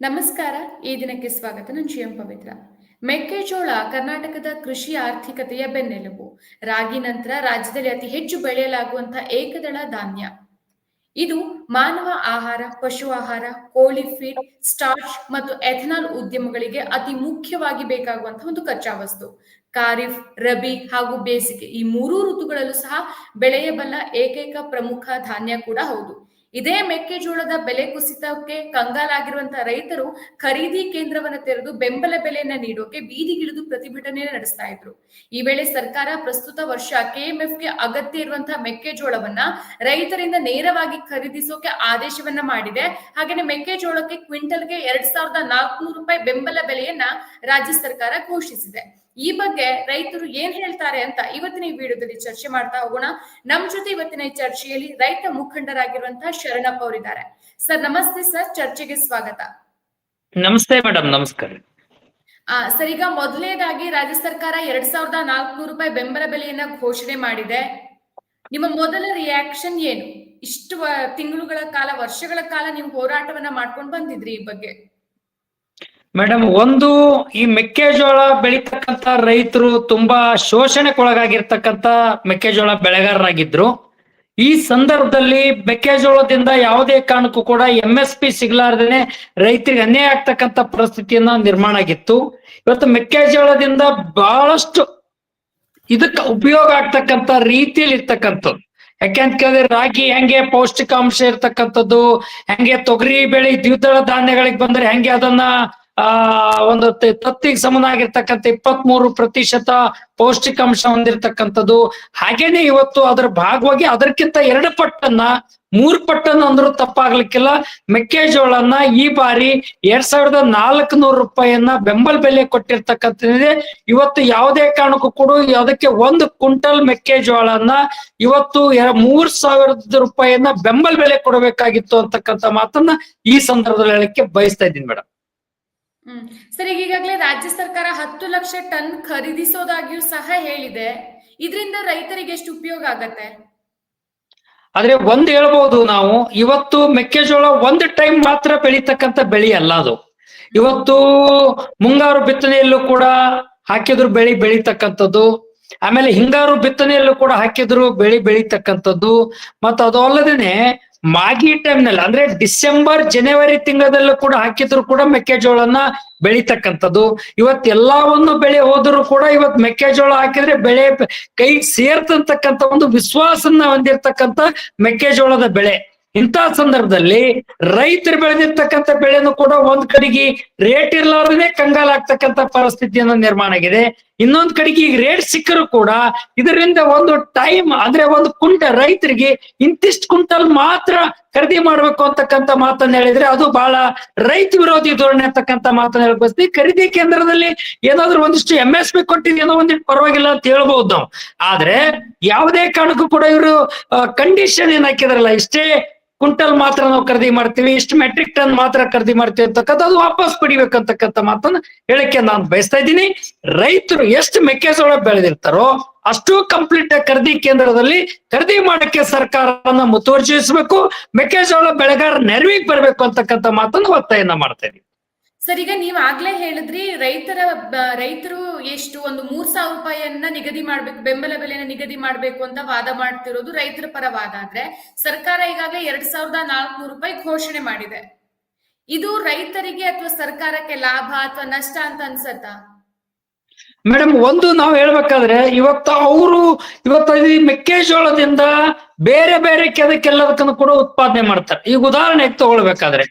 ನಮಸ್ಕಾರ, ಈ ದಿನಕ್ಕೆ ಸ್ವಾಗತ. ನಾನು ಜಿಎಂ ಪವಿತ್ರ. ಮೆಕ್ಕೆಜೋಳ ಕರ್ನಾಟಕದ ಕೃಷಿ ಆರ್ಥಿಕತೆಯ ಬೆನ್ನೆಲುಬು. ರಾಗಿ ನಂತರ ರಾಜ್ಯದಲ್ಲಿ ಅತಿ ಹೆಚ್ಚು ಬೆಳೆಯಲಾಗುವಂತಹ ಏಕದಳ ಧಾನ್ಯ. ಇದು ಮಾನವ ಆಹಾರ, ಪಶು ಆಹಾರ, ಕೋಳಿ ಫೀಡ್, ಸ್ಟಾರ್ಚ್ ಮತ್ತು ಎಥನಾಲ್ ಉದ್ಯಮಗಳಿಗೆ ಅತಿ ಮುಖ್ಯವಾಗಿ ಬೇಕಾಗುವಂತಹ ಒಂದು ಕಚ್ಚಾ ವಸ್ತು. ಖಾರಿಫ್, ರಬಿ ಹಾಗೂ ಬೇಸಿಗೆ ಈ ಮೂರೂ ಋತುಗಳಲ್ಲೂ ಸಹ ಬೆಳೆಯಬಲ್ಲ ಏಕೈಕ ಪ್ರಮುಖ ಧಾನ್ಯ ಕೂಡ ಹೌದು. ಇದೇ ಮೆಕ್ಕೆಜೋಳದ ಬೆಲೆ ಕುಸಿತಕ್ಕೆ ಕಂಗಾಲಾಗಿರುವಂತಹ ರೈತರು ಖರೀದಿ ಕೇಂದ್ರವನ್ನ ತೆರೆದು ಬೆಂಬಲ ಬೆಲೆಯನ್ನ ನೀಡೋಕೆ ಬೀದಿಗಿಳಿದು ಪ್ರತಿಭಟನೆ ನಡೆಸ್ತಾ ಇದ್ರು. ಈ ವೇಳೆ ಸರ್ಕಾರ ಪ್ರಸ್ತುತ ವರ್ಷ ಕೆಎಂಎಫ್ಗೆ ಅಗತ್ಯ ಇರುವಂತಹ ಮೆಕ್ಕೆಜೋಳವನ್ನ ರೈತರಿಂದ ನೇರವಾಗಿ ಖರೀದಿಸೋಕೆ ಆದೇಶವನ್ನ ಮಾಡಿದೆ. ಹಾಗೇನೆ ಮೆಕ್ಕೆಜೋಳಕ್ಕೆ ಕ್ವಿಂಟಲ್ಗೆ ಎರಡ್ ಸಾವಿರದ ನಾಲ್ಕುನೂರು ರೂಪಾಯಿ ಬೆಂಬಲ ಬೆಲೆಯನ್ನ ರಾಜ್ಯ ಸರ್ಕಾರ ಘೋಷಿಸಿದೆ. ಈ ಬಗ್ಗೆ ರೈತರು ಏನ್ ಹೇಳ್ತಾರೆ ಅಂತ ಇವತ್ತಿನ ಈ ವಿಡಿಯೋದಲ್ಲಿ ಚರ್ಚೆ ಮಾಡ್ತಾ ಹೋಗೋಣ. ನಮ್ ಜೊತೆ ಇವತ್ತಿನ ಈ ಚರ್ಚೆಯಲ್ಲಿ ರೈತ ಮುಖಂಡರಾಗಿರುವಂತಹ ಶರಣಪ್ಪ ಅವರಿದ್ದಾರೆ. ಸರ್ ನಮಸ್ತೆ ಸರ್ ಚರ್ಚೆಗೆ ಸ್ವಾಗತ. ನಮಸ್ತೆ ಮೇಡಮ್ ನಮಸ್ಕಾರ. ಆ ಸರ್ ಈಗ ಮೊದಲನೇದಾಗಿ ರಾಜ್ಯ ಸರ್ಕಾರ ಎರಡ್ ಸಾವಿರದ ನಾಲ್ಕುನೂರು ರೂಪಾಯಿ ಬೆಂಬಲ ಬೆಲೆಯನ್ನ ಘೋಷಣೆ ಮಾಡಿದೆ. ನಿಮ್ಮ ಮೊದಲ ರಿಯಾಕ್ಷನ್ ಏನು? ಇಷ್ಟು ತಿಂಗಳುಗಳ ಕಾಲ ವರ್ಷಗಳ ಕಾಲ ನೀವು ಹೋರಾಟವನ್ನ ಮಾಡ್ಕೊಂಡು ಬಂದಿದ್ರಿ ಈ ಬಗ್ಗೆ. ಮೇಡಮ್, ಒಂದು ಈ ಮೆಕ್ಕೆಜೋಳ ಬೆಳಿತಕ್ಕಂತ ರೈತರು ತುಂಬಾ ಶೋಷಣೆಗೊಳಗಾಗಿರ್ತಕ್ಕಂತ ಮೆಕ್ಕೆಜೋಳ ಬೆಳೆಗಾರರಾಗಿದ್ರು. ಈ ಸಂದರ್ಭದಲ್ಲಿ ಮೆಕ್ಕೆಜೋಳದಿಂದ ಯಾವುದೇ ಕಾರಣಕ್ಕೂ ಕೂಡ ಎಂ ಎಸ್ ಪಿ ಸಿಗ್ಲಾರ್ದೇನೆ ರೈತರಿಗೆ ಅನ್ಯಾಯ ಆಗ್ತಕ್ಕಂತ ಪರಿಸ್ಥಿತಿಯನ್ನ ನಿರ್ಮಾಣ ಆಗಿತ್ತು. ಇವತ್ತು ಮೆಕ್ಕೆಜೋಳದಿಂದ ಬಹಳಷ್ಟು ಇದಕ್ಕೆ ಉಪಯೋಗ ಆಗ್ತಕ್ಕಂತ ರೀತಿಯಲ್ಲಿ ಇರ್ತಕ್ಕಂಥದ್ದು. ಯಾಕೆಂತ ಕೇಳಿದ್ರೆ ರಾಗಿ ಹೆಂಗೆ ಪೌಷ್ಟಿಕಾಂಶ ಇರ್ತಕ್ಕಂಥದ್ದು, ಹೆಂಗೆ ತೊಗರಿ ಬೆಳೆ ದ್ವಿದಳ ಧಾನ್ಯಗಳಿಗೆ ಬಂದ್ರೆ ಹೆಂಗೆ ಅದನ್ನ ಆ, ಒಂದು ತತ್ತಿಗೆ ಸಮನಾಗಿರ್ತಕ್ಕಂಥ ಇಪ್ಪತ್ತ್ ಮೂರು ಪ್ರತಿಶತ ಪೌಷ್ಟಿಕಾಂಶ ಹೊಂದಿರತಕ್ಕಂಥದ್ದು. ಹಾಗೇನೆ ಇವತ್ತು ಅದರ ಭಾಗವಾಗಿ ಅದಕ್ಕಿಂತ ಎರಡು ಪಟ್ಟನ್ನ, ಮೂರ್ ಪಟ್ಟನ್ನ ಅಂದ್ರೂ ತಪ್ಪಾಗ್ಲಿಕ್ಕಿಲ್ಲ. ಮೆಕ್ಕೆಜೋಳನ್ನ ಈ ಬಾರಿ ಎರಡ್ ಸಾವಿರದ ನಾಲ್ಕು ನೂರು ರೂಪಾಯಿಯನ್ನ ಬೆಂಬಲ ಬೆಲೆ ಕೊಟ್ಟಿರ್ತಕ್ಕಂಥದ್ದಿದೆ. ಇವತ್ತು ಯಾವುದೇ ಕಾರಣಕ್ಕೂ ಕೂಡ ಅದಕ್ಕೆ ಒಂದು ಕ್ವಿಂಟಲ್ ಮೆಕ್ಕೆಜೋಳನ್ನ ಇವತ್ತು ಮೂರ್ ಸಾವಿರದ ರೂಪಾಯಿಯನ್ನ ಬೆಂಬಲ ಬೆಲೆ ಕೊಡಬೇಕಾಗಿತ್ತು ಅಂತಕ್ಕಂಥ ಮಾತನ್ನ ಈ ಸಂದರ್ಭದಲ್ಲಿ ಹೇಳಕ್ಕೆ ಬಯಸ್ತಾ ಇದ್ದೀನಿ ಮೇಡಮ್ ಸರ್ ಈಗ ಈಗಾಗಲೇ ರಾಜ್ಯ ಸರ್ಕಾರ ಹತ್ತು ಲಕ್ಷ ಟನ್ ಖರೀದಿಸೋದಾಗಿಯೂ ಸಹ ಹೇಳಿದೆ. ಇದರಿಂದ ರೈತರಿಗೆ ಎಷ್ಟು ಉಪಯೋಗ ಆಗತ್ತೆ? ಆದ್ರೆ ಒಂದ್ ಹೇಳ್ಬೋದು ನಾವು, ಇವತ್ತು ಮೆಕ್ಕೆಜೋಳ ಒಂದ್ ಟೈಮ್ ಮಾತ್ರ ಬೆಳೀತಕ್ಕಂತ ಬೆಳಿ ಅಲ್ಲ ಅದು. ಇವತ್ತು ಮುಂಗಾರು ಬಿತ್ತನೆಯಲ್ಲೂ ಕೂಡ ಹಾಕಿದ್ರು ಬೆಳಿ ಬೆಳೀತಕ್ಕಂಥದ್ದು. ಆಮೇಲೆ ಹಿಂಗಾರು ಬಿತ್ತನೆಯಲ್ಲೂ ಕೂಡ ಹಾಕಿದ್ರು ಬೆಳಿ ಬೆಳೀತಕ್ಕಂಥದ್ದು. ಮತ್ತು ಅದು ಅಲ್ಲದೇನೆ ಮಾಗಿ ಟೈಮ್ನಲ್ಲಿ ಅಂದ್ರೆ ಡಿಸೆಂಬರ್, ಜನವರಿ ತಿಂಗಳಲ್ಲೂ ಕೂಡ ಹಾಕಿದ್ರು ಕೂಡ ಮೆಕ್ಕೆಜೋಳನ ಬೆಳಿತಕ್ಕಂಥದ್ದು. ಇವತ್ ಎಲ್ಲವನ್ನು ಬೆಳೆ ಹೋದ್ರು ಕೂಡ ಇವತ್ ಮೆಕ್ಕೆಜೋಳ ಹಾಕಿದ್ರೆ ಬೆಳೆ ಕೈ ಸೇರ್ತಂತಕ್ಕಂಥ ಒಂದು ವಿಶ್ವಾಸನ ಹೊಂದಿರತಕ್ಕಂಥ ಮೆಕ್ಕೆಜೋಳದ ಬೆಳೆ. ಇಂತ ಸಂದರ್ಭದಲ್ಲಿ ರೈತರು ಬೆಳೆದಿರ್ತಕ್ಕಂಥ ಬೆಳೆನೂ ಕೂಡ ಒಂದ್ ಕಡೆಗೆ ರೇಟ್ ಇರ್ಲಾರ್ದೇ ಕಂಗಾಲಾಗ್ತಕ್ಕಂಥ ಪರಿಸ್ಥಿತಿಯನ್ನ ನಿರ್ಮಾಣ ಆಗಿದೆ. ಇನ್ನೊಂದ್ ಕಡೆಗೆ ಈಗ ರೇಟ್ ಸಿಕ್ಕರು ಕೂಡ ಇದರಿಂದ ಒಂದು ಟೈಮ್ ಅಂದ್ರೆ ಒಂದು ಕುಂಟ ರೈತರಿಗೆ ಇಂತಿಷ್ಟು ಕುಂಟಲ್ ಮಾತ್ರ ಖರೀದಿ ಮಾಡ್ಬೇಕು ಅಂತಕ್ಕಂಥ ಮಾತನ್ನ ಹೇಳಿದ್ರೆ ಅದು ಬಹಳ ರೈತ ವಿರೋಧಿ ಧೋರಣೆ ಅಂತಕ್ಕಂಥ ಮಾತನ್ನ ಹೇಳ್ಬಸ್ತಿ ಖರೀದಿ ಕೇಂದ್ರದಲ್ಲಿ ಏನಾದ್ರು ಒಂದಿಷ್ಟು ಎಂ ಎಸ್ ಪಿ ಕೊಟ್ಟಿದ್ದೇನೋ ಒಂದಿಷ್ಟು ಪರವಾಗಿಲ್ಲ ಅಂತ ಹೇಳ್ಬಹುದು ನಾವು. ಆದ್ರೆ ಯಾವುದೇ ಕಾರಣಕ್ಕೂ ಕೂಡ ಇವರು ಕಂಡೀಷನ್ ಏನ್ ಹಾಕಿದ್ರಲ್ಲ, ಇಷ್ಟೇ ಕುಂಟಲ್ ಮಾತ್ರ ನಾವು ಖರೀದಿ ಮಾಡ್ತೀವಿ, ಇಷ್ಟು ಮೆಟ್ರಿಕ್ ಟನ್ ಮಾತ್ರ ಖರೀದಿ ಮಾಡ್ತೀವಿ ಅಂತಕ್ಕಂಥ ಅದು ವಾಪಸ್ ಪಡಿಬೇಕಂತಕ್ಕಂಥ ಮಾತನ್ನ ಹೇಳಕ್ಕೆ ನಾನು ಬಯಸ್ತಾ ಇದ್ದೀನಿ. ರೈತರು ಎಷ್ಟು ಮೆಕ್ಕೆಜೋಳ ಬೆಳೆದಿರ್ತಾರೋ ಅಷ್ಟು ಕಂಪ್ಲೀಟ್ ಖರೀದಿ ಕೇಂದ್ರದಲ್ಲಿ ಖರೀದಿ ಮಾಡಕ್ಕೆ ಸರ್ಕಾರವನ್ನ ಮುತುವರ್ಜಿಸಬೇಕು. ಮೆಕ್ಕೆಜೋಳ ಬೆಳೆಗಾರ ನೆರವಿಗೆ ಬರಬೇಕು ಅಂತಕ್ಕಂಥ ಮಾತನ್ನ ಒತ್ತಾಯನ ಮಾಡ್ತಾ ಇದೀವಿ ಸರ್, ಈಗ ನೀವ್ ಆಗ್ಲೇ ಹೇಳಿದ್ರಿ ರೈತರ ರೈತರು ಎಷ್ಟು ಒಂದು ಮೂರ್ ಸಾವಿರ ರೂಪಾಯಿಯನ್ನ ನಿಗದಿ ಮಾಡ್ಬೇಕು, ಬೆಂಬಲ ಬೆಲೆನ ನಿಗದಿ ಮಾಡ್ಬೇಕು ಅಂತ ವಾದ ಮಾಡ್ತಿರೋದು ರೈತರ ಪರ ವಾದ. ಆದ್ರೆ ಸರ್ಕಾರ ಈಗಾಗಲೇ ಎರಡ್ ಸಾವಿರದ ನಾಲ್ಕುನೂರು ರೂಪಾಯಿ ಘೋಷಣೆ ಮಾಡಿದೆ. ಇದು ರೈತರಿಗೆ ಅಥವಾ ಸರ್ಕಾರಕ್ಕೆ ಲಾಭ ಅಥವಾ ನಷ್ಟ ಅಂತ ಅನ್ಸತ್ತಾ? ಮೇಡಮ್, ಒಂದು ನಾವು ಹೇಳ್ಬೇಕಾದ್ರೆ ಇವತ್ತು ಅವರು ಇವತ್ತು ಮೆಕ್ಕೆಜೋಳದಿಂದ ಬೇರೆ ಬೇರೆ ಕೆದಕ್ಕೆಲ್ಲದಕ್ಕನ್ನು ಕೂಡ ಉತ್ಪಾದನೆ ಮಾಡ್ತಾರೆ. ಈಗ ಉದಾಹರಣೆಗೆ ತಗೊಳ್ಬೇಕಾದ್ರೆ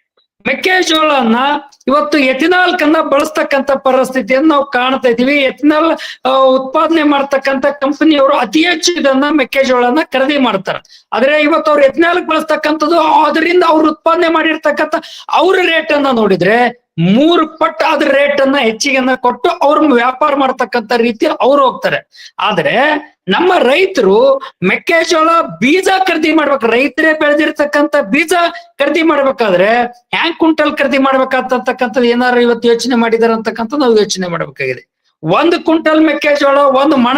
ಮೆಕ್ಕೆಜೋಳನ ಇವತ್ತು ಎಥಿನಾಲ್ ಕನ್ನ ಬಳಸ್ತಕ್ಕಂತ ಪರಿಸ್ಥಿತಿಯನ್ನು ನಾವು ಕಾಣ್ತಾ ಇದೀವಿ ಎಥಿನಾಲ್ ಉತ್ಪಾದನೆ ಮಾಡ್ತಕ್ಕಂತ ಕಂಪನಿಯವರು ಅತಿ ಹೆಚ್ಚು ಇದನ್ನ ಮೆಕ್ಕೆಜೋಳನ ಖರೀದಿ ಮಾಡ್ತಾರೆ. ಆದ್ರೆ ಇವತ್ತು ಅವ್ರು ಎಥಿನಾಲ್ ಬಳಸ್ತಕ್ಕಂಥದ್ದು ಅದರಿಂದ ಅವ್ರು ಉತ್ಪಾದನೆ ಮಾಡಿರ್ತಕ್ಕಂಥ ಅವ್ರ ರೇಟ್ ಅನ್ನ ನೋಡಿದ್ರೆ ಮೂರು ಪಟ್ಟು ಅದ್ರ ರೇಟ್ ಅನ್ನ ಹೆಚ್ಚಿಗೆನ ಕೊಟ್ಟು ಅವ್ರ ವ್ಯಾಪಾರ ಮಾಡ್ತಕ್ಕಂತ ರೀತಿ ಅವ್ರು ಹೋಗ್ತಾರೆ. ಆದ್ರೆ ನಮ್ಮ ರೈತರು ಮೆಕ್ಕೆಜೋಳ ಬೀಜ ಖರೀದಿ ಮಾಡ್ಬೇಕು. ರೈತರೇ ಬೆಳೆದಿರ್ತಕ್ಕಂತ ಬೀಜ ಖರೀದಿ ಮಾಡ್ಬೇಕಾದ್ರೆ ಹ್ಯಾಂಗ್ ಕುಂಟಲ್ ಖರೀದಿ ಮಾಡ್ಬೇಕಂತಕ್ಕಂಥದ್ದು ಏನಾರು ಇವತ್ತು ಯೋಚನೆ ಮಾಡಿದಾರೆ ಅಂತಕ್ಕಂಥ ನಾವು ಯೋಚನೆ ಮಾಡ್ಬೇಕಾಗಿದೆ. ಒಂದು ಕುಂಟಲ್ ಮೆಕ್ಕೆಜೋಳ, ಒಂದು ಮಣ,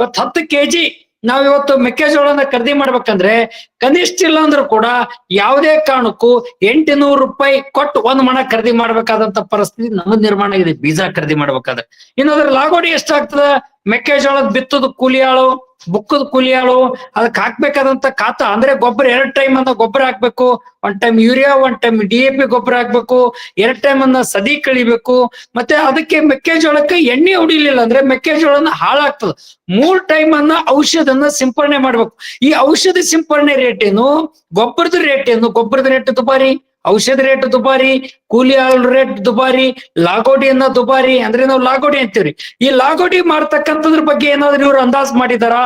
ಇವತ್ತು ಹತ್ತು ಕೆಜಿ ನಾವ್ ಇವತ್ತು ಮೆಕ್ಕೆಜೋಳನ ಖರೀದಿ ಮಾಡ್ಬೇಕಂದ್ರೆ ಕನಿಷ್ಠ ಇಲ್ಲ ಅಂದ್ರೂ ಕೂಡ ಯಾವುದೇ ಕಾರಣಕ್ಕೂ ಎಂಟುನೂರು ರೂಪಾಯಿ ಕೊಟ್ಟು ಒಂದ್ ಮಣ ಖರೀದಿ ಮಾಡ್ಬೇಕಾದಂತ ಪರಿಸ್ಥಿತಿ ನಮಗ್ ನಿರ್ಮಾಣ ಆಗಿದೆ. ಬೀಜ ಖರೀದಿ ಮಾಡ್ಬೇಕಾದ್ರೆ. ಇನ್ನು ಅದ್ರ ಲಾಗೋಡಿ ಎಷ್ಟಾಗ್ತದ? ಮೆಕ್ಕೆಜೋಳದ ಬಿತ್ತದ ಕೂಲಿ ಆಳು? ಬುಕ್ಕದ ಕೂಲಿಯಾಳು ಅದಕ್ಕೆ ಹಾಕ್ಬೇಕಾದಂತ ಖಾತ. ಅಂದ್ರೆ ಗೊಬ್ಬರ ಎರಡ್ ಟೈಮ್ ಅನ್ನ ಗೊಬ್ಬರ ಹಾಕ್ಬೇಕು ಒಂದ್ ಟೈಮ್ ಯೂರಿಯಾ ಒಂದ್ ಟೈಮ್ ಡಿ ಎ ಪಿ ಗೊಬ್ಬರ ಹಾಕ್ಬೇಕು, ಎರಡ್ ಟೈಮ್ ಅನ್ನ ಸದಿ ಕಳಿಬೇಕು. ಮತ್ತೆ ಅದಕ್ಕೆ ಮೆಕ್ಕೆಜೋಳಕ್ಕೆ ಎಣ್ಣೆ ಹೊಡಿಲಿಲ್ಲ ಅಂದ್ರೆ ಮೆಕ್ಕೆಜೋಳನ ಹಾಳಾಗ್ತದ. ಮೂರ್ ಟೈಮ್ ಅನ್ನ ಔಷಧನ ಸಿಂಪರಣೆ ಮಾಡ್ಬೇಕು. ಈ ಔಷಧಿ ಸಿಂಪರಣೆ ರೇಟ್ ಏನು? ಗೊಬ್ಬರದ ರೇಟ್ ಏನು? ಗೊಬ್ಬರದ ರೇಟ್ ದುಬಾರಿ? ಔಷಧ ರೇಟ್ ದುಬಾರಿ ಕೂಲಿ ಆಳ್ ರೇಟ್ ದುಬಾರಿ ಲಾಗೋಡಿ ಅನ್ನೋ ದುಬಾರಿ ಅಂದ್ರೆ ನಾವು ಲಾಗೋಟಿ ಅಂತೀವ್ರಿ. ಈ ಲಾಗೋಟಿ ಮಾಡ್ತಕ್ಕಂಥದ್ರ ಬಗ್ಗೆ ಏನಾದ್ರು ಇವ್ರು ಅಂದಾಜ್ ಮಾಡಿದಾರಾ?